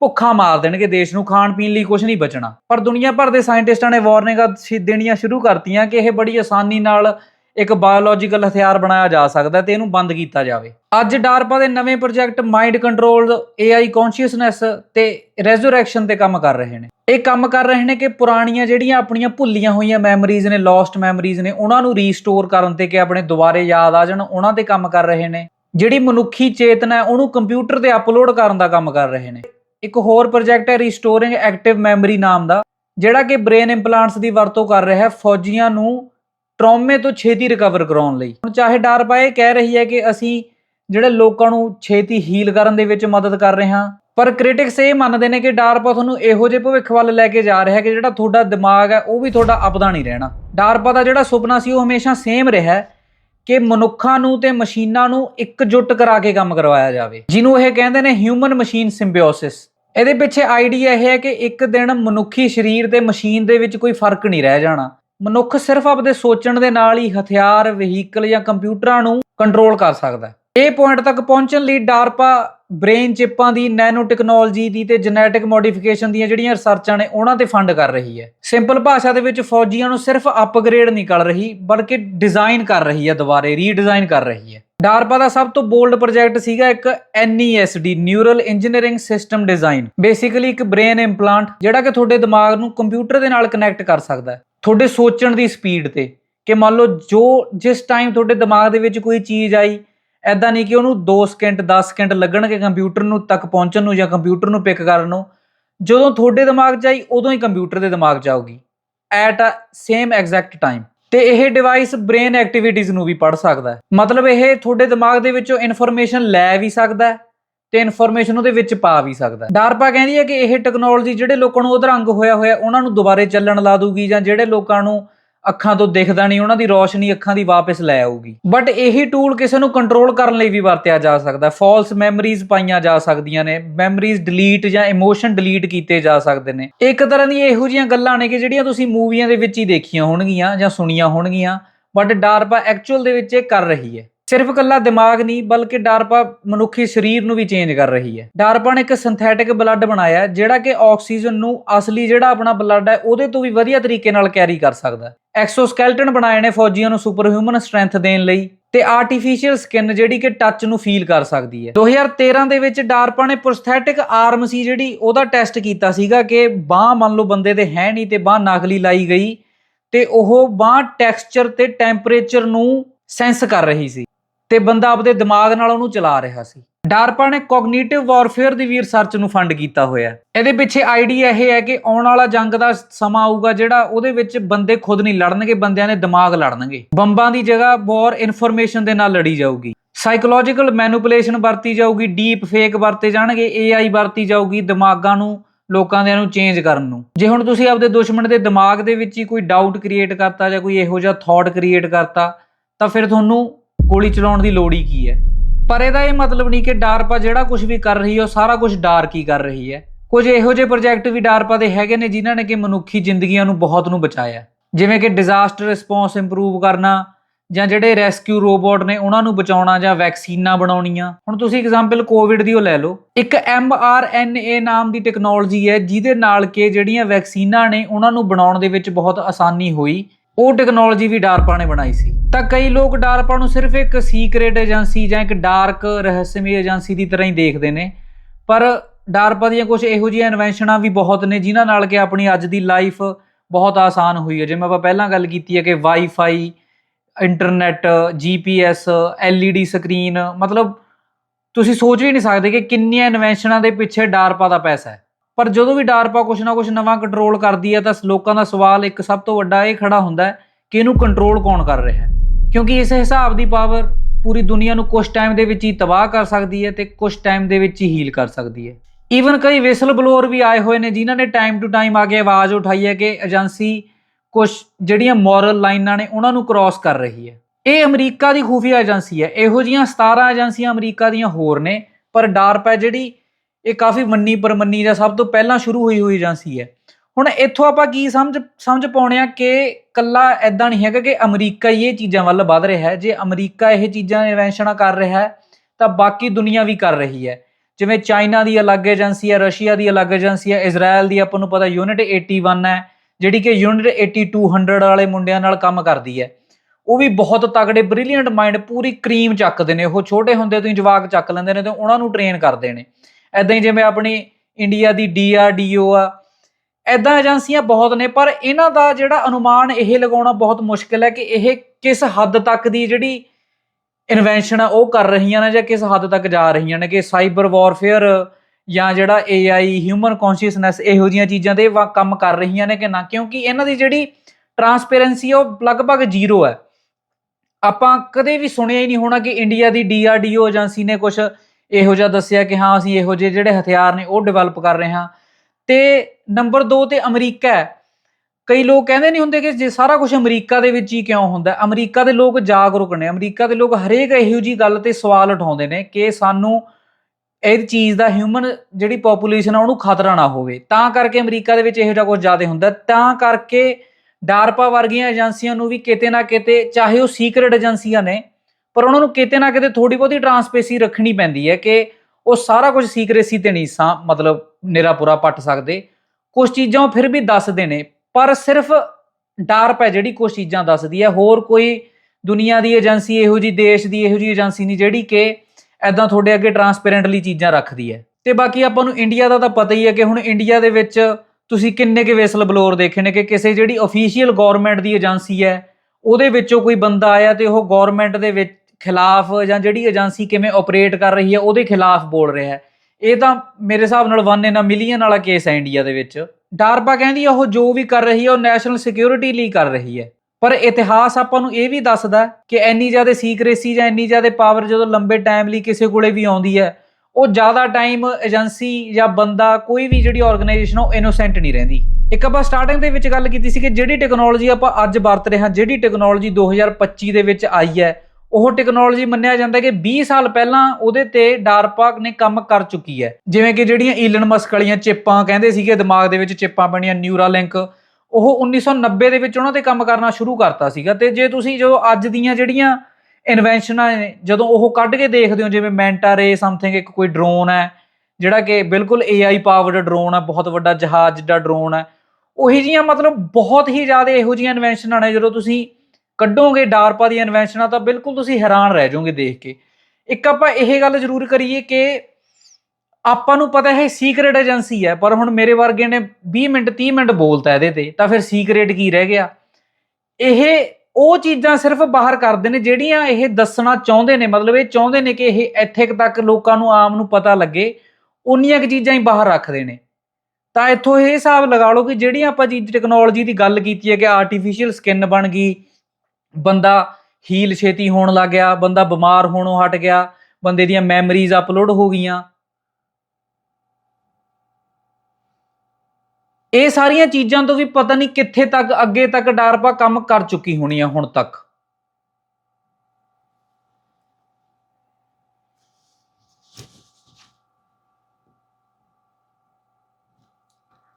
ਭੁੱਖਾ ਮਾਰ ਦੇਣਗੇ ਦੇਸ਼ ਨੂੰ ਖਾਣ ਪੀਣ ਲਈ ਕੁਝ ਨਹੀਂ ਬਚਣਾ। ਪਰ ਦੁਨੀਆ ਭਰ ਦੇ ਸਾਇੰਟਿਸਟਾਂ ਨੇ ਵਾਰਨਿੰਗਾਂ ਸ਼ੀ- ਦੇਣੀਆਂ ਸ਼ੁਰੂ ਕਰਤੀਆਂ ਕਿ ਇਹ ਬੜੀ ਆਸਾਨੀ ਨਾਲ ਇੱਕ ਬਾਇਓਲੋਜੀਕਲ ਹਥਿਆਰ ਬਣਾਇਆ ਜਾ ਸਕਦਾ ਤੇ ਇਹਨੂੰ ਬੰਦ ਕੀਤਾ ਜਾਵੇ। ਅੱਜ ਡਾਰਪਾ ਦੇ ਨਵੇਂ project mind controlled AI consciousness ਤੇ ਰੈਜ਼ੋਰੈਕਸ਼ਨ ਤੇ ਕੰਮ ਕਰ ਰਹੇ ਨੇ। ਇਹ ਕੰਮ ਕਰ ਰਹੇ ਨੇ ਕਿ ਪੁਰਾਣੀਆਂ ਜਿਹੜੀਆਂ ਆਪਣੀਆਂ ਭੁੱਲੀਆਂ ਹੋਈਆਂ ਮੈਮਰੀਜ਼ ਨੇ ਲੌਸਟ ਮੈਮਰੀਜ਼ ਨੇ, ਉਹਨਾਂ ਨੂੰ ਰੀਸਟੋਰ ਕਰਨ ਤੇ ਕਿ ਆਪਣੇ ਦੁਬਾਰੇ ਯਾਦ ਆ ਜਾਣ, ਉਹਨਾਂ ਤੇ ਕੰਮ ਕਰ ਰਹੇ ਨੇ। ਜਿਹੜੀ ਮਨੁੱਖੀ ਚੇਤਨਾ ਉਹਨੂੰ ਕੰਪਿਊਟਰ ਤੇ ਅਪਲੋਡ ਕਰਨ ਦਾ ਕੰਮ ਕਰ ਰਹੇ ਨੇ। ਇੱਕ ਹੋਰ ਪ੍ਰੋਜੈਕਟ ਹੈ ਰੀਸਟੋਰਿੰਗ ਐਕਟਿਵ ਮੈਮਰੀ ਨਾਮ ਦਾ, ਜਿਹੜਾ ਕਿ ਬ੍ਰੇਨ ਇੰਪਲਾਂਟਸ ਦੀ ਵਰਤੋਂ ਕਰ ਰਿਹਾ ਹੈ, ਫੌਜੀਆਂ ਨੂੰ ਟਰੋਮੇ ਤੋਂ ਛੇਤੀ ਰਿਕਵਰ ਕਰਾਉਣ ਲਈ। ਹੁਣ ਚਾਹੇ ਡਾਰਪਾ ਇਹ ਕਹਿ ਰਹੀ ਹੈ ਕਿ ਅਸੀਂ ਜਿਹੜੇ ਲੋਕਾਂ ਨੂੰ ਛੇਤੀ ਹੀਲ ਕਰਨ ਦੇ ਵਿੱਚ ਮਦਦ ਕਰ ਰਹੇ ਹਾਂ, ਪਰ ਕ੍ਰਿਟਿਕਸ ਇਹ ਮੰਨਦੇ ਨੇ ਕਿ ਡਾਰਪਾ ਤੁਹਾਨੂੰ ਇਹੋ ਜਿਹੇ ਭਵਿੱਖ ਵੱਲ ਲੈ ਕੇ ਜਾ ਰਿਹਾ ਹੈ ਕਿ ਜਿਹੜਾ ਤੁਹਾਡਾ ਦਿਮਾਗ ਹੈ, ਉਹ ਵੀ ਤੁਹਾਡਾ ਆਪਦਾ ਨਹੀਂ ਰਹਿਣਾ। ਡਾਰਪਾ ਦਾ ਜਿਹੜਾ ਸੁਪਨਾ ਸੀ, ਉਹ ਹਮੇਸ਼ਾ ਸੇਮ ਰਿਹਾ ਹੈ ਕਿ ਮਨੁੱਖਾਂ ਨੂੰ ਤੇ ਮਸ਼ੀਨਾਂ ਨੂੰ ਇਕਜੁੱਟ ਕਰਾ ਕੇ ਕੰਮ ਕਰਵਾਇਆ ਜਾਵੇ। ਜਿਹਨੂੰ ਇਹ ਕਹਿੰਦੇ ਨੇ ਹਿਊਮਨ ਮਸ਼ੀਨ ਸਿੰਬਿਓਸਿਸ ਇਹਦੇ ਪਿੱਛੇ ਆਈਡੀਆ ਇਹ ਹੈ ਕਿ ਇੱਕ ਦਿਨ ਮਨੁੱਖੀ ਸਰੀਰ ਤੇ ਮਸ਼ੀਨ ਦੇ ਵਿੱਚ ਕੋਈ ਫ਼ਰਕ ਨਹੀਂ ਰਹਿ ਜਾਣਾ। ਮਨੁੱਖ ਸਿਰਫ ਆਪਦੇ ਸੋਚਣ ਦੇ ਨਾਲ ਹੀ ਹਥਿਆਰ, ਵਹੀਕਲ ਜਾਂ ਕੰਪਿਊਟਰਾਂ ਨੂੰ ਕੰਟਰੋਲ ਕਰ ਸਕਦਾ ਹੈ। ਇਹ ਪੁਆਇੰਟ ਤੱਕ ਪਹੁੰਚਣ ਲਈ ਡਾਰਪਾ ਬ੍ਰੇਨ ਚਿੱਪਾਂ ਦੀ ਨੈਨੋ ਟੈਕਨੋਲੋਜੀ ਦੀ ਤੇ ਜੈਨੇਟਿਕ ਮੋਡੀਫਿਕੇਸ਼ਨ ਦੀਆਂ ਜਿਹੜੀਆਂ ਰਿਸਰਚਾਂ ਨੇ ਉਹਨਾਂ ਤੇ ਫੰਡ ਕਰ ਰਹੀ ਹੈ। ਸਿੰਪਲ ਭਾਸ਼ਾ ਦੇ ਵਿੱਚ ਫੌਜੀਆਂ ਨੂੰ ਸਿਰਫ ਅਪਗ੍ਰੇਡ ਨਹੀਂ ਕਰ ਰਹੀ, ਬਲਕਿ ਡਿਜ਼ਾਈਨ ਕਰ ਰਹੀ ਹੈ ਦੁਬਾਰੇ ਰੀਡਿਜ਼ਾਈਨ ਕਰ ਰਹੀ ਹੈ। ਡਾਰਪਾ ਦਾ ਸਭ ਤੋਂ ਬੋਲਡ ਪ੍ਰੋਜੈਕਟ ਸੀਗਾ ਇੱਕ NESD neural engineering system design basically ਇੱਕ ਬ੍ਰੇਨ ਇੰਪਲਾਂਟ ਜਿਹੜਾ ਕਿ ਤੁਹਾਡੇ ਦਿਮਾਗ ਨੂੰ ਕੰਪਿਊਟਰ ਦੇ ਨਾਲ ਕਨੈਕਟ ਕਰ ਸਕਦਾ ਹੈ। ਤੁਹਾਡੇ ਸੋਚਣ ਦੀ ਸਪੀਡ ਤੇ ਕਿ ਮੰਨ ਲਓ ਜੋ ਜਿਸ ਟਾਈਮ ਤੁਹਾਡੇ ਦਿਮਾਗ ਦੇ ਵਿੱਚ ਕੋਈ ਚੀਜ਼ ਆਈ ਐਦਾਂ ਨਹੀਂ ਕਿ ਉਹਨੂੰ 2 ਸਕਿੰਟ 10 ਸਕਿੰਟ ਲੱਗਣਗੇ ਕੰਪਿਊਟਰ ਨੂੰ ਤੱਕ ਪਹੁੰਚਣ ਨੂੰ ਜਾਂ ਕੰਪਿਊਟਰ ਨੂੰ ਪਿਕ ਕਰਨ ਨੂੰ, ਜਦੋਂ ਤੁਹਾਡੇ ਦਿਮਾਗ 'ਚ ਆਈ, ਉਦੋਂ ਹੀ ਕੰਪਿਊਟਰ ਦੇ ਦਿਮਾਗ 'ਚ ਆਊਗੀ at a same exact time ਤੇ ਇਹ ਡਿਵਾਈਸ ਬ੍ਰੇਨ ਐਕਟੀਵਿਟੀਜ਼ ਨੂੰ ਵੀ ਪੜ ਸਕਦਾ ਹੈ। ਮਤਲਬ ਇਹ ਤੁਹਾਡੇ ਦਿਮਾਗ ਦੇ ਵਿੱਚੋਂ ਇਨਫੋਰਮੇਸ਼ਨ ਲੈ ਵੀ ਸਕਦਾ ਹੈ ਤੇ ਇਨਫੋਰਮੇਸ਼ਨ ਉਹਦੇ ਵਿੱਚ ਪਾ ਵੀ ਸਕਦਾ। ਹੈ ਡਾਰਪਾ ਕਹਿੰਦੀ ਹੈ ਕਿ ਇਹ ਟੈਕਨੋਲੋਜੀ ਜਿਹੜੇ ਲੋਕਾਂ ਨੂੰ ਉਧਰੰਗ ਹੋਇਆ ਹੋਇਆ, ਉਹਨਾਂ ਨੂੰ ਦੁਬਾਰੇ ਚੱਲਣ ਲਾ ਦੂਗੀ ਜਾਂ ਜਿਹੜੇ ਲੋਕਾਂ ਨੂੰ ਅੱਖਾਂ ਤੋਂ ਦਿਖਦਾ ਨਹੀਂ, ਉਹਨਾਂ ਦੀ ਰੋਸ਼ਨੀ ਅੱਖਾਂ ਦੀ ਵਾਪਸ ਲੈ ਆਊਗੀ। ਬਟ ਇਹੀ ਟੂਲ ਕਿਸੇ ਨੂੰ ਕੰਟਰੋਲ ਕਰਨ ਲਈ ਵੀ ਵਰਤਿਆ ਜਾ ਸਕਦਾ। ਫਾਲਸ ਮੈਮਰੀਜ਼ ਪਾਈਆਂ ਜਾ ਸਕਦੀਆਂ ਨੇ ਮੈਮਰੀਜ਼ ਡਿਲੀਟ ਜਾਂ ਇਮੋਸ਼ਨ ਡਿਲੀਟ ਕੀਤੇ ਜਾ ਸਕਦੇ ਨੇ। ਇੱਕ ਤਰ੍ਹਾਂ ਦੀ ਇਹੋ ਜਿਹੀਆਂ ਗੱਲਾਂ ਨੇ ਕਿ ਜਿਹੜੀਆਂ ਤੁਸੀਂ ਮੂਵੀਆਂ ਦੇ ਵਿੱਚ ਹੀ ਦੇਖੀਆਂ ਹੋਣਗੀਆਂ ਜਾਂ ਸੁਣੀਆਂ ਹੋਣਗੀਆਂ ਬਟ ਡਾਰਪਾ ਐਕਚੁਅਲ ਦੇ ਵਿੱਚ ਇਹ ਕਰ ਰਹੀ ਹੈ। ਸਿਰਫ ਕੱਲਾ ਦਿਮਾਗ ਨਹੀਂ, ਬਲਕਿ ਡਾਰਪਾ ਮਨੁੱਖੀ ਸਰੀਰ ਨੂੰ ਵੀ ਚੇਂਜ ਕਰ ਰਹੀ ਹੈ। ਡਾਰਪਾ ਨੇ ਇੱਕ ਸਿੰਥੈਟਿਕ ਬਲੱਡ ਬਣਾਇਆ ਜਿਹੜਾ ਕਿ ਆਕਸੀਜਨ ਨੂੰ ਅਸਲੀ ਜਿਹੜਾ ਆਪਣਾ ਬਲੱਡ ਹੈ, ਉਹਦੇ ਤੋਂ ਵੀ ਵਧੀਆ ਤਰੀਕੇ ਨਾਲ ਕੈਰੀ ਕਰ ਸਕਦਾ ਹੈ। ਐਕਸੋਸਕੈਲਟਨ ਬਣਾਏ ਨੇ ਫੌਜੀਆਂ ਨੂੰ ਸੁਪਰ ਹਿਊਮਨ ਸਟਰੈਂਥ ਦੇਣ ਲਈ ਤੇ ਆਰਟੀਫੀਸ਼ੀਅਲ ਸਕਿਨ ਜਿਹੜੀ ਕਿ ਟੱਚ ਨੂੰ ਫੀਲ ਕਰ ਸਕਦੀ ਹੈ। 2013 ਦੇ ਵਿੱਚ ਡਾਰਪਾ ਨੇ ਪ੍ਰੋਸਥੈਟਿਕ ਆਰਮ ਸੀ ਜਿਹੜੀ, ਉਹਦਾ ਟੈਸਟ ਕੀਤਾ ਸੀਗਾ ਕਿ ਬਾਹ ਮੰਨ ਲਓ ਬੰਦੇ ਦੇ ਹੈ ਨਹੀਂ ਤੇ ਬਾਹ ਨਕਲੀ ਲਾਈ ਗਈ ਤੇ ਉਹ ਬਾਹ ਟੈਕਸਚਰ ਤੇ ਟੈਂਪਰੇਚਰ ਨੂੰ ਸੈਂਸ ਕਰ ਰਹੀ ਸੀ। ਤੇ ਬੰਦਾ ਆਪਦੇ ਦਿਮਾਗ ਨਾਲ ਉਹਨੂੰ ਚਲਾ ਰਿਹਾ ਸੀ। ਡਾਰਪਾ ਨੇ ਕੋਗਨੀਟਿਵ ਵਾਰਫੇਅਰ ਦੀ ਵੀ ਰਿਸਰਚ ਨੂੰ ਫੰਡ ਕੀਤਾ ਹੋਇਆ ਇਹਦੇ ਪਿੱਛੇ ਆਈਡੀਆ ਇਹ ਹੈ ਕਿ ਆਉਣ ਵਾਲਾ ਜੰਗ ਦਾ ਸਮਾਂ ਆਊਗਾ ਜਿਹੜਾ ਉਹਦੇ ਵਿੱਚ ਬੰਦੇ ਖੁਦ ਨਹੀਂ ਲੜਨਗੇ, ਬੰਦਿਆਂ ਦੇ ਦਿਮਾਗ ਲੜਨਗੇ। ਬੰਬਾਂ ਦੀ ਜਗ੍ਹਾ ਵਾਰ ਇਨਫੋਰਮੇਸ਼ਨ ਦੇ ਨਾਲ ਲੜੀ ਜਾਊਗੀ। ਸਾਈਕੋਲੋਜੀਕਲ ਮੈਨੂਪੂਲੇਸ਼ਨ ਵਰਤੀ ਜਾਊਗੀ ਡੀਪ ਫੇਕ ਵਰਤੇ ਜਾਣਗੇ AI ਵਰਤੀ ਜਾਊਗੀ ਦਿਮਾਗਾਂ ਨੂੰ, ਲੋਕਾਂ ਦੇ ਨੂੰ ਚੇਂਜ ਕਰਨ ਨੂੰ। ਜੇ ਹੁਣ ਤੁਸੀਂ ਆਪਦੇ ਦੁਸ਼ਮਣ ਦੇ ਦਿਮਾਗ ਦੇ ਵਿੱਚ ਹੀ ਕੋਈ ਡਾਊਟ ਕ੍ਰੀਏਟ ਕਰਤਾ ਜਾਂ ਕੋਈ ਇਹੋ ਜਿਹਾ ਥਾਟ ਕ੍ਰੀਏਟ ਕਰਤਾ, ਤਾਂ ਫਿਰ ਤੁਹਾਨੂੰ ਗੋਲੀ ਚਲਾਉਣ ਦੀ ਲੋੜ ਹੀ ਕੀ ਹੈ? ਪਰ ਇਹਦਾ ਇਹ ਮਤਲਬ ਨਹੀਂ ਕਿ ਡਾਰਪਾ ਜਿਹੜਾ ਕੁਝ ਵੀ ਕਰ ਰਹੀ ਹੈ, ਉਹ ਸਾਰਾ ਕੁਝ ਡਾਰਕ ਹੀ ਕਰ ਰਹੀ ਹੈ? ਕੁਝ ਇਹੋ ਜਿਹੇ ਪ੍ਰੋਜੈਕਟ ਵੀ ਡਾਰਪਾ ਦੇ ਹੈਗੇ ਨੇ ਜਿਨ੍ਹਾਂ ਨੇ ਕਿ ਮਨੁੱਖੀ ਜ਼ਿੰਦਗੀਆਂ ਨੂੰ ਬਹੁਤ ਨੂੰ ਬਚਾਇਆ ਜਿਵੇਂ ਕਿ ਡਿਜ਼ਾਸਟਰ ਰਿਸਪੌਂਸ ਇੰਪਰੂਵ ਕਰਨਾ ਜਾਂ ਜਿਹੜੇ ਰੈਸਕਿਊ ਰੋਬੋਟ ਨੇ, ਉਹਨਾਂ ਨੂੰ ਬਚਾਉਣਾ ਜਾਂ ਵੈਕਸੀਨਾਂ ਬਣਾਉਣੀਆਂ। ਹੁਣ ਤੁਸੀਂ ਐਗਜ਼ਾਮਪਲ ਕੋਵਿਡ ਦੀ ਉਹ ਲੈ ਲਓ। ਇੱਕ mRNA ਨਾਮ ਦੀ ਟੈਕਨੋਲੋਜੀ ਹੈ, ਜਿਹਦੇ ਨਾਲ ਕਿ ਜਿਹੜੀਆਂ ਵੈਕਸੀਨਾਂ ਨੇ, ਉਹਨਾਂ ਨੂੰ ਬਣਾਉਣ ਦੇ ਵਿੱਚ ਬਹੁਤ ਆਸਾਨੀ ਹੋਈ। ਉਹ ਟੈਕਨੋਲੋਜੀ ਵੀ ਡਾਰਪਾ ਨੇ ਬਣਾਈ ਸੀ। ਤਾਂ ਕਈ ਲੋਕ ਡਾਰਪਾ ਨੂੰ ਸਿਰਫ ਇੱਕ ਸੀਕ੍ਰੀਟ ਏਜੰਸੀ ਜਾਂ ਇੱਕ ਡਾਰਕ ਰਹੱਸਮਈ ਏਜੰਸੀ ਦੀ ਤਰ੍ਹਾਂ ਹੀ ਦੇਖਦੇ ਨੇ। ਪਰ ਡਾਰਪਾ ਦੀਆਂ ਕੁਝ ਇਹੋ ਜਿਹੀਆਂ ਇਨਵੈਂਸ਼ਨਾਂ ਵੀ ਬਹੁਤ ਨੇ, ਜਿਨ੍ਹਾਂ ਨਾਲ ਕਿ ਆਪਣੀ ਅੱਜ ਦੀ ਲਾਈਫ ਬਹੁਤ ਆਸਾਨ ਹੋਈ ਹੈ। ਜਿਵੇਂ ਆਪਾਂ ਪਹਿਲਾਂ ਗੱਲ ਕੀਤੀ ਹੈ ਕਿ wifi internet GPS LED screen ਮਤਲਬ ਤੁਸੀਂ ਸੋਚ ਵੀ ਨਹੀਂ ਸਕਦੇ ਕਿ ਕਿੰਨੀਆਂ ਇਨਵੈਂਸ਼ਨਾਂ ਦੇ ਪਿੱਛੇ ਡਾਰਪਾ ਦਾ ਪੈਸਾ ਹੈ। ਪਰ ਜਦੋਂ ਵੀ ਡਾਰਪਾ ਕੁਛ ਨਾ ਕੁਛ ਨਵਾਂ ਕੰਟਰੋਲ ਕਰਦੀ ਹੈ ਤਾਂ ਲੋਕਾਂ ਦਾ ਸਵਾਲ ਇੱਕ ਸਭ ਤੋਂ ਵੱਡਾ ਇਹ ਖੜਾ ਹੁੰਦਾ ਹੈ ਕਿ ਇਹਨੂੰ ਕੰਟਰੋਲ ਕੌਣ ਕਰ ਰਿਹਾ ਹੈ? ਕਿਉਂਕਿ ਇਸ ਹਿਸਾਬ ਦੀ ਪਾਵਰ ਪੂਰੀ ਦੁਨੀਆ ਨੂੰ ਕੁਝ ਟਾਈਮ ਦੇ ਵਿੱਚ ਹੀ ਤਬਾਹ ਕਰ ਸਕਦੀ ਹੈ ਤੇ ਕੁਝ ਟਾਈਮ ਦੇ ਵਿੱਚ ਹੀ ਹੀਲ ਕਰ ਸਕਦੀ ਹੈ। ਈਵਨ ਕਈ ਵਿਸਲ ਬਲੋਰ ਵੀ ਆਏ ਹੋਏ ਨੇ ਜਿਨ੍ਹਾਂ ਨੇ ਟਾਈਮ ਟੂ ਟਾਈਮ ਆ ਕੇ ਆਵਾਜ਼ ਉਠਾਈ ਹੈ ਕਿ ਏਜੰਸੀ ਕੁਝ ਜਿਹੜੀਆਂ ਮੋਰਲ ਲਾਈਨਾਂ ਨੇ ਉਹਨਾਂ ਨੂੰ ਕ੍ਰਾਸ ਕਰ ਰਹੀ ਹੈ। ਇਹ ਅਮਰੀਕਾ ਦੀ ਖੂਫੀਆ ਏਜੰਸੀ ਹੈ। ਇਹੋ ਜੀਆਂ 17 ਏਜੰਸੀਆਂ ਅਮਰੀਕਾ ਦੀਆਂ ਹੋਰ ਨੇ, ਪਰ ਡਾਰਪ ਹੈ ਜਿਹੜੀ ਇਹ ਕਾਫੀ ਮੰਨੀ ਪਰਮੰਨੀ ਜਾਂ ਸਭ ਤੋਂ ਪਹਿਲਾਂ ਸ਼ੁਰੂ ਹੋਈ ਹੋਈ ਏਜੰਸੀ ਹੈ। ਹੁਣ ਇੱਥੋਂ ਆਪਾਂ ਕੀ ਸਮਝ ਸਮਝ ਪਾਉਣੇ ਆ ਕਿ ਕੱਲਾ ਐਦਾਂ ਨਹੀਂ ਹੈਗਾ ਕਿ ਅਮਰੀਕਾ ਹੀ ਇਹ ਚੀਜ਼ਾਂ ਵੱਲ ਵੱਧ ਰਿਹਾ ਹੈ। ਜੇ ਅਮਰੀਕਾ ਇਹ ਚੀਜ਼ਾਂ ਇਨਵੈਂਸ਼ਨਾਂ ਕਰ ਰਿਹਾ ਹੈ, ਤਾਂ ਬਾਕੀ ਦੁਨੀਆ ਵੀ ਕਰ ਰਹੀ ਹੈ। ਜਿਵੇਂ ਚਾਈਨਾ ਦੀ ਅਲੱਗ ਏਜੰਸੀ ਹੈ, ਰਸ਼ੀਆ ਦੀ ਅਲੱਗ ਏਜੰਸੀ ਹੈ ਇਜ਼ਰਾਈਲ ਦੀ ਆਪਾਂ ਨੂੰ ਪਤਾ ਯੂਨਿਟ 81 ਹੈ, ਜਿਹੜੀ ਕਿ ਯੂਨਿਟ 8200 ਵਾਲੇ ਮੁੰਡਿਆਂ ਨਾਲ ਕੰਮ ਕਰਦੀ ਹੈ। ਉਹ ਵੀ ਬਹੁਤ ਤਗੜੇ ਬ੍ਰਿਲੀਅੰਟ ਮਾਈਂਡ ਪੂਰੀ ਕਰੀਮ ਚੱਕਦੇ ਨੇ। ਉਹ ਛੋਟੇ ਹੁੰਦੇ ਤੋਂ ਹੀ ਜਵਾਕ ਚੱਕ ਲੈਂਦੇ ਨੇ ਤੇ ਉਹਨਾਂ ਨੂੰ ਟ੍ਰੇਨ ਕਰਦੇ ਨੇ। ਐਦਾਂ ਹੀ ਜਿਵੇਂ ਆਪਣੀ ਇੰਡੀਆ ਦੀ ਡੀਆਰਡੀਓ ਆ ਐਦਾਂ ਏਜੰਸੀਆਂ ਬਹੁਤ ਨੇ, ਪਰ ਇਹਨਾਂ ਦਾ ਜਿਹੜਾ ਅਨੁਮਾਨ ਇਹ ਲਗਾਉਣਾ ਬਹੁਤ ਮੁਸ਼ਕਿਲ ਹੈ ਕਿ ਇਹ ਕਿਸ ਹੱਦ ਤੱਕ ਦੀ ਜਿਹੜੀ ਇਨਵੈਂਸ਼ਨ ਆ, ਉਹ ਕਰ ਰਹੀਆਂ ਨੇ ਜਾਂ ਕਿਸ ਹੱਦ ਤੱਕ ਜਾ ਰਹੀਆਂ ਨੇ ਕਿ ਸਾਈਬਰ ਵਾਰਫੇਅਰ ਜਾਂ ਜਿਹੜਾ AI ਹਿਊਮਨ ਕੌਨਸ਼ੀਅਸਨੈਸ ਇਹੋ ਜਿਹੀਆਂ ਚੀਜ਼ਾਂ ਤੇ ਵਾ- ਕੰਮ ਕਰ ਰਹੀਆਂ ਨੇ ਕਿ ਨਾ? ਕਿਉਂਕਿ ਇਹਨਾਂ ਦੀ ਜਿਹੜੀ ਟਰਾਂਸਪੇਰੈਂਸੀ ਉਹ ਲਗਭਗ ਜ਼ੀਰੋ ਹੈ। ਆਪਾਂ ਕਦੇ ਵੀ ਸੁਣਿਆ ਹੀ ਨਹੀਂ ਹੋਣਾ ਕਿ ਇੰਡੀਆ ਦੀ DRDO ਏਜੰਸੀ ਨੇ ਕੁਝ ਇਹੋ ਜਿਹਾ ਦੱਸਿਆ ਕਿ ਹਾਂ, ਅਸੀਂ ਇਹੋ ਜਿਹੇ ਜਿਹੜੇ ਹਥਿਆਰ ਨੇ, ਉਹ ਡਿਵੈਲਪ ਕਰ ਰਹੇ ਹਾਂ। ਤੇ ਨੰਬਰ 2 ਤੇ ਅਮਰੀਕਾ ਹੈ। ਕਈ ਲੋਕ ਕਹਿੰਦੇ ਨਹੀਂ ਹੁੰਦੇ ਕਿ ਜੇ ਸਾਰਾ ਕੁਝ ਅਮਰੀਕਾ ਦੇ ਵਿੱਚ ਹੀ ਕਿਉਂ ਹੁੰਦਾ ਅਮਰੀਕਾ ਦੇ ਲੋਕ ਜਾਗਰੂਕ ਨੇ। ਅਮਰੀਕਾ ਦੇ ਲੋਕ ਹਰੇਕ ਇਹੋ ਜੀ ਗੱਲ ਤੇ ਸਵਾਲ ਉਠਾਉਂਦੇ ਨੇ ਕਿ ਸਾਨੂੰ ਇਹ ਚੀਜ਼ ਦਾ ਹਿਊਮਨ ਜਿਹੜੀ ਪੋਪੂਲੇਸ਼ਨ ਆ, ਉਹਨੂੰ ਖਤਰਾ ਨਾ ਹੋਵੇ। ਤਾਂ ਕਰਕੇ ਅਮਰੀਕਾ ਦੇ ਵਿੱਚ ਇਹੋ ਜਿਹਾ ਕੁਝ ਜ਼ਿਆਦਾ ਹੁੰਦਾ ਤਾਂ ਕਰਕੇ ਡਾਰਪਾ ਵਰਗੀਆਂ ਏਜੰਸੀਆਂ ਨੂੰ ਵੀ ਕਿਤੇ ਨਾ ਕਿਤੇ, ਚਾਹੇ ਉਹ ਸੀਕ੍ਰੀਟ ਏਜੰਸੀਆਂ ਨੇ ਪਰ ਉਹਨਾਂ ਨੂੰ ਕਿਤੇ ਨਾ ਕਿਤੇ ਥੋੜੀ ਬਹੁਤੀ ਟਰਾਂਸਪੇਸੀ ਰੱਖਣੀ ਪੈਂਦੀ ਹੈ ਕਿ ਉਹ ਸਾਰਾ ਕੁਝ ਸੀਕ੍ਰੇਸੀ ਤੇ ਨਹੀਂ ਸਾਂ ਮਤਲਬ ਨਿਰਾਪੁਰਾ ਪੱਟ ਸਕਦੇ। ਕੁਝ ਚੀਜ਼ਾਂ ਉਹ ਫਿਰ ਵੀ ਦੱਸਦੇ ਨੇ, ਪਰ ਸਿਰਫ ਡਾਰਪ ਹੈ ਜਿਹੜੀ ਕੁਝ ਚੀਜ਼ਾਂ ਦੱਸਦੀ ਹੈ। ਹੋਰ ਕੋਈ ਦੁਨੀਆ ਦੀ ਏਜੰਸੀ ਇਹੋ ਜੀ ਦੇਸ਼ ਦੀ ਇਹੋ ਜੀ ਏਜੰਸੀ ਨਹੀਂ ਜਿਹੜੀ ਕਿ ਐਦਾਂ ਤੁਹਾਡੇ ਅੱਗੇ ਟਰਾਂਸਪੇਰੈਂਟਲੀ ਚੀਜ਼ਾਂ ਰੱਖਦੀ ਹੈ। ਤੇ ਬਾਕੀ ਆਪਾਂ ਨੂੰ ਇੰਡੀਆ ਦਾ ਤਾਂ ਪਤਾ ਹੀ ਹੈ ਕਿ ਹੁਣ ਇੰਡੀਆ ਦੇ ਵਿੱਚ ਤੁਸੀਂ ਕਿੰਨੇ ਕੇ ਵਿਸਲ ਬਲੋਰ ਦੇਖੇ ਨੇ ਕਿ ਕਿਸੇ ਜਿਹੜੀ ਅਫੀਸ਼ੀਅਲ ਗਵਰਨਮੈਂਟ ਦੀ ਏਜੰਸੀ ਹੈ, ਉਹਦੇ ਵਿੱਚੋਂ ਕੋਈ ਬੰਦਾ ਆਇਆ ਤੇ ਉਹ ਗਵਰਨਮੈਂਟ ਦੇ ਵਿੱਚ ਖਿਲਾਫ ਜਾਂ ਜਿਹੜੀ ਏਜੰਸੀ ਕਿਵੇਂ ਆਪਰੇਟ ਕਰ ਰਹੀ ਹੈ, ਉਹਦੇ ਖਿਲਾਫ ਬੋਲ ਰਿਹਾ ਹੈ। ਇਹ ਤਾਂ ਮੇਰੇ ਹਿਸਾਬ ਨਾਲ 1 ਇਨ ਅ ਮਿਲੀਅਨ ਵਾਲਾ ਕੇਸ ਹੈ ਇੰਡੀਆ ਦੇ ਵਿੱਚ। ਡਾਰਪਾ ਕਹਿੰਦੀ ਆ, ਉਹ ਜੋ ਵੀ ਕਰ ਰਹੀ ਹੈ, ਉਹ ਨੈਸ਼ਨਲ ਸਿਕਿਉਰਿਟੀ ਲਈ ਕਰ ਰਹੀ ਹੈ। ਪਰ ਇਤਿਹਾਸ ਆਪਾਂ ਨੂੰ ਇਹ ਵੀ ਦੱਸਦਾ ਕਿ ਇੰਨੀ ਜ਼ਿਆਦਾ ਸੀਕ੍ਰੇਸੀ ਜਾਂ ਇੰਨੀ ਜ਼ਿਆਦਾ ਪਾਵਰ ਜਦੋਂ ਲੰਬੇ ਟਾਈਮ ਲਈ ਕਿਸੇ ਕੋਲੇ ਵੀ ਆਉਂਦੀ ਹੈ, ਉਹ ਜ਼ਿਆਦਾ ਟਾਈਮ ਏਜੰਸੀ ਜਾਂ ਬੰਦਾ, ਕੋਈ ਵੀ ਜਿਹੜੀ ਆਰਗੇਨਾਈਜੇਸ਼ਨ ਉਹ ਇਨੋਸੈਂਟ ਨਹੀਂ ਰਹਿੰਦੀ। ਇੱਕ ਆਪਾਂ ਸਟਾਰਟਿੰਗ ਦੇ ਵਿੱਚ ਗੱਲ ਕੀਤੀ ਸੀ ਕਿ ਜਿਹੜੀ ਟੈਕਨੋਲੋਜੀ ਆਪਾਂ ਅੱਜ ਵਰਤ ਰਹੇ ਹਾਂ, ਜਿਹੜੀ ਟੈਕਨੋਲੋਜੀ 2025 ਦੇ ਵਿੱਚ ਆਈ ਹੈ ਉਹ ਟੈਕਨੋਲੋਜੀ ਮੰਨਿਆ ਜਾਂਦਾ ਕਿ 20 ਸਾਲ ਪਹਿਲਾਂ ਉਹਦੇ ਤੇ ਡਾਰਪਾ ਨੇ ਕੰਮ ਕਰ ਚੁੱਕੀ ਹੈ। ਜਿਵੇਂ ਕਿ ਜਿਹੜੀਆਂ ਈਲਨ ਮਸਕ ਵਾਲੀਆਂ ਚਿੱਪਾਂ ਕਹਿੰਦੇ ਸੀਗੇ, ਦਿਮਾਗ ਦੇ ਵਿੱਚ ਚਿੱਪਾਂ ਬਣੀਆਂ ਨਿਊਰਾਲਿੰਕ ਉਹ 1990 ਦੇ ਵਿੱਚ ਉਹਨਾਂ ਤੇ ਕੰਮ ਕਰਨਾ ਸ਼ੁਰੂ ਕਰਤਾ ਸੀਗਾ। ਤੇ ਜੇ ਤੁਸੀਂ ਜਦੋਂ ਅੱਜ ਦੀਆਂ ਜਿਹੜੀਆਂ ਇਨਵੈਂਸ਼ਨਾਂ ਨੇ, ਜਦੋਂ ਉਹ ਕੱਢ ਕੇ ਦੇਖਦੇ ਹੋ, ਜਿਵੇਂ ਮੈਂਟਾ ਰੇ ਸਮਥਿੰਗ ਇੱਕ ਕੋਈ ਡਰੋਨ ਹੈ, ਜਿਹੜਾ ਕਿ ਬਿਲਕੁਲ AI ਪਾਵਰਡ ਡਰੋਨ ਹੈ, ਬਹੁਤ ਵੱਡਾ ਜਹਾਜ਼ ਦਾ ਡਰੋਨ ਹੈ, ਉਹੀ ਜੀਆਂ ਮਤਲਬ ਬਹੁਤ ਹੀ ਜ਼ਿਆਦਾ ਇਹੋ ਜੀਆਂ ਇਨਵੈਂਸ਼ਨਾਂ ਨੇ, ਜਦੋਂ ਤੁਸੀਂ ਕੱਢੋਗੇ ਡਾਰਪਾ ਦੀਆਂ ਇਨਵੈਂਸ਼ਨਾਂ ਤਾਂ ਬਿਲਕੁਲ ਤੁਸੀਂ ਹੈਰਾਨ ਰਹਿ ਜਾਓਗੇ ਦੇਖ ਕੇ। ਇੱਕ ਆਪਾਂ ਇਹ ਗੱਲ ਜ਼ਰੂਰ ਕਰੀਏ ਕਿ ਆਪਾਂ ਨੂੰ ਪਤਾ ਹੈ ਸੀਕ੍ਰੀਟ ਏਜੰਸੀ ਹੈ, ਪਰ ਹੁਣ ਮੇਰੇ ਵਰਗੇ ਨੇ 20 ਮਿੰਟ 30 ਮਿੰਟ ਬੋਲਤਾ ਇਹਦੇ ਤੇ, ਤਾਂ ਫਿਰ ਸੀਕ੍ਰੀਟ ਕੀ ਰਹਿ ਗਿਆ? ਇਹ ਉਹ ਚੀਜ਼ਾਂ ਸਿਰਫ ਬਾਹਰ ਕਰਦੇ ਨੇ ਜਿਹੜੀਆਂ ਇਹ ਦੱਸਣਾ ਚਾਹੁੰਦੇ ਨੇ, ਮਤਲਬ ਇਹ ਚਾਹੁੰਦੇ ਨੇ ਕਿ ਇਹ ਇੱਥੇ ਤੱਕ ਲੋਕਾਂ ਨੂੰ ਆਮ ਨੂੰ ਪਤਾ ਲੱਗੇ, ਉਨੀਆਂ ਕੁ ਚੀਜ਼ਾਂ ਹੀ ਬਾਹਰ ਰੱਖਦੇ ਨੇ। ਤਾਂ ਇੱਥੋਂ ਇਹ ਹਿਸਾਬ ਲਗਾ ਲਓ ਕਿ ਜਿਹੜੀਆਂ ਆਪਾਂ ਚੀਜ਼ ਟੈਕਨੋਲੋਜੀ ਦੀ ਗੱਲ ਕੀਤੀ ਹੈ ਕਿ ਆਰਟੀਫੀਸ਼ੀਅਲ ਸਕਿਨ ਬਣ ਗਈ ਬੰਦਾ ਹੀਲ ਛੇਤੀ ਹੋਣ ਲੱਗ ਗਿਆ, ਬੰਦਾ ਬਿਮਾਰ ਹੋਣੋਂ ਹਟ ਗਿਆ, ਬੰਦੇ ਦੀਆਂ ਮੈਮਰੀਜ਼ ਅਪਲੋਡ ਹੋ ਗਈਆਂ। ਇਹ ਸਾਰੀਆਂ ਚੀਜ਼ਾਂ ਤੋਂ ਵੀ ਪਤਾ ਨਹੀਂ ਕਿੱਥੇ ਤੱਕ, ਅੱਗੇ ਤੱਕ ਡਾਰਪਾ ਕੰਮ ਕਰ ਚੁੱਕੀ ਹੋਣੀ ਆ ਹੁਣ ਤੱਕ।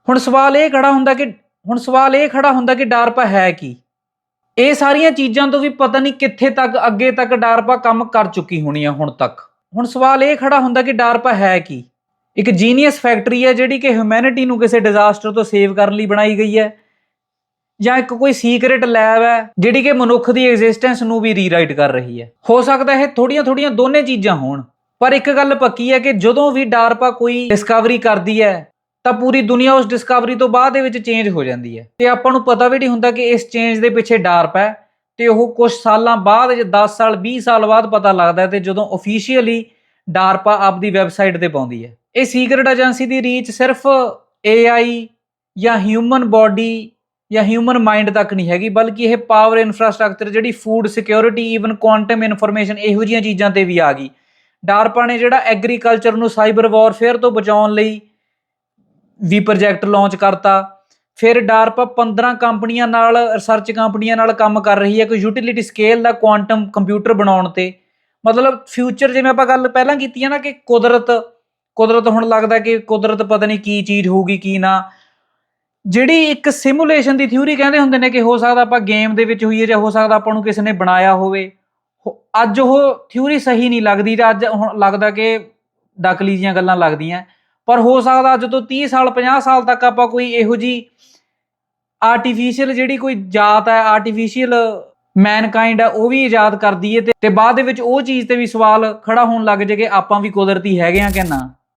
ਹੁਣ ਸਵਾਲ ਇਹ ਖੜਾ ਹੁੰਦਾ ਕਿ, ਹੁਣ ਸਵਾਲ ਇਹ ਖੜਾ ਹੁੰਦਾ ਕਿ ਡਾਰਪਾ ਹੈ ਕੀ? ਇਹ ਸਾਰੀਆਂ ਚੀਜ਼ਾਂ ਤੋਂ ਵੀ ਪਤਾ ਨਹੀਂ ਕਿੱਥੇ ਤੱਕ, ਅੱਗੇ ਤੱਕ ਡਾਰਪਾ ਕੰਮ ਕਰ ਚੁੱਕੀ ਹੋਣੀ ਆ ਹੁਣ ਤੱਕ। ਹੁਣ ਸਵਾਲ ਇਹ ਖੜਾ ਹੁੰਦਾ ਕਿ ਡਾਰਪਾ ਹੈ ਕੀ? ਇੱਕ ਜੀਨੀਅਸ ਫੈਕਟਰੀ ਹੈ ਜਿਹੜੀ ਕਿ ਹਿਊਮੈਨਿਟੀ ਨੂੰ ਕਿਸੇ ਡਿਜ਼ਾਸਟਰ ਤੋਂ ਸੇਵ ਕਰਨ ਲਈ ਬਣਾਈ ਗਈ ਹੈ। ਜਾਂ ਇੱਕ ਕੋਈ ਸੀਕ੍ਰੀਟ ਲੈਬ ਹੈ ਜਿਹੜੀ ਕਿ ਮਨੁੱਖ ਦੀ ਐਗਜ਼ਿਸਟੈਂਸ ਨੂੰ ਵੀ ਰੀਰਾਈਟ ਕਰ ਰਹੀ ਹੈ। ਹੋ ਸਕਦਾ ਹੈ ਥੋੜੀਆਂ ਥੋੜੀਆਂ ਦੋਨੇ ਚੀਜ਼ਾਂ ਹੋਣ, ਪਰ ਇੱਕ ਗੱਲ ਪੱਕੀ ਹੈ ਕਿ ਜਦੋਂ ਵੀ ਡਾਰਪਾ ਕੋਈ ਡਿਸਕਵਰੀ ਕਰਦੀ ਹੈ ਤਾਂ ਪੂਰੀ ਦੁਨੀਆ ਉਸ ਡਿਸਕਵਰੀ ਤੋਂ ਬਾਅਦ ਦੇ ਵਿੱਚ ਚੇਂਜ ਹੋ ਜਾਂਦੀ ਹੈ। ਤੇ ਆਪਾਂ ਨੂੰ ਪਤਾ ਵੀ ਨਹੀਂ ਹੁੰਦਾ ਕਿ ਇਸ ਚੇਂਜ ਦੇ ਪਿੱਛੇ ਡਾਰਪ ਹੈ। ਤੇ ਉਹ ਕੁਝ ਸਾਲਾਂ ਬਾਅਦ ਜੇ 10 ਸਾਲ 20 ਸਾਲ ਬਾਅਦ ਪਤਾ ਲੱਗਦਾ ਹੈ ਤੇ ਜਦੋਂ ਅਫੀਸ਼ੀਅਲੀ ਡਾਰਪਾ ਆਪਦੀ ਵੈਬਸਾਈਟ ਤੇ ਪਾਉਂਦੀ ਹੈ। ਇਹ ਸੀਕ੍ਰੀਟ ਏਜੰਸੀ ਦੀ ਰੀਚ ਸਿਰਫ AI ਜਾਂ ਹਿਊਮਨ ਬਾਡੀ ਜਾਂ ਹਿਊਮਨ ਮਾਈਂਡ ਤੱਕ ਨਹੀਂ ਹੈਗੀ, ਬਲਕਿ ਇਹ ਪਾਵਰ ਇਨਫਰਾਸਟ੍ਰਕਚਰ ਜਿਹੜੀ food security even quantum information ਇਹੋ ਜਿਹੀਆਂ ਚੀਜ਼ਾਂ ਤੇ ਵੀ ਆ ਗਈ। ਡਾਰਪਾ ਨੇ ਜਿਹੜਾ ਐਗਰੀਕਲਚਰ ਨੂੰ ਸਾਈਬਰ ਵਾਰਫੇਅਰ ਤੋਂ ਬਚਾਉਣ ਲਈ ਵੀ ਪ੍ਰੋਜੈਕਟ ਲਾਂਚ ਕਰਤਾ। ਫਿਰ ਡਾਰਪਾ 15 ਕੰਪਨੀਆਂ ਨਾਲ ਰਿਸਰਚ ਕੰਪਨੀਆਂ ਨਾਲ ਕੰਮ ਕਰ ਰਹੀ ਹੈ। ਕੋਈ ਯੂਟਿਲਿਟੀ ਸਕੇਲ ਦਾ ਕੁਆਂਟਮ ਕੰਪਿਊਟਰ ਬਣਾਉਣ ਤੇ। ਮਤਲਬ ਫਿਊਚਰ ਜਿਵੇਂ ਆਪਾਂ ਗੱਲ ਪਹਿਲਾਂ ਕੀਤੀ ਹੈ ਨਾ ਕਿ ਕੁਦਰਤ ਕੁਦਰਤ ਹੁਣ ਲੱਗਦਾ ਕਿ ਕੁਦਰਤ ਪਤਾ ਨਹੀਂ ਕੀ ਚੀਜ਼ ਹੋਊਗੀ, ਕੀ ਨਾ। ਜਿਹੜੀ ਇੱਕ ਸਿਮੂਲੇਸ਼ਨ ਦੀ ਥਿਊਰੀ ਕਹਿੰਦੇ ਹੁੰਦੇ ਨੇ ਕਿ ਹੋ ਸਕਦਾ ਆਪਾਂ ਗੇਮ ਦੇ ਵਿੱਚ ਹੋਈਏ ਜਾਂ ਹੋ ਸਕਦਾ ਆਪਾਂ ਨੂੰ ਕਿਸੇ ਨੇ ਬਣਾਇਆ ਹੋਵੇ। ਹੋ- ਅੱਜ ਉਹ ਥਿਊਰੀ ਸਹੀ ਨਹੀਂ ਲੱਗਦੀ ਤੇ ਅੱਜ ਹੁਣ ਲੱਗਦਾ ਕਿ ਡਕਲੀ ਜੀਆਂ ਗੱਲਾਂ ਲੱਗਦੀਆਂ। ਪਰ ਹੋ ਸਕਦਾ ਅੱਜ ਤੋਂ 30 ਸਾਲ 50 ਸਾਲ ਤੱਕ ਆਪਾਂ ਕੋਈ ਇਹੋ ਜੀ ਆਰਟੀਫੀਸ਼ੀਅਲ ਜਿਹੜੀ ਕੋਈ ਜਾਤ ਹੈ ਆਰਟੀਫੀਸ਼ੀਅਲ ਮੈਨਕਾਈਂਡ ਹੈ, ਉਹ ਵੀ ਇਜਾਦ ਕਰਦੀ ਦਈਏ ਤੇ ਤੇ ਬਾਅਦ ਦੇ ਵਿੱਚ ਉਹ ਚੀਜ਼ ਤੇ ਵੀ ਸਵਾਲ ਖੜਾ ਹੋਣ ਲੱਗ ਜੇ ਕਿ ਆਪਾਂ ਵੀ ਕੁਦਰਤੀ ਹੈਗੇ ਆ ਕਿ ਨਾ।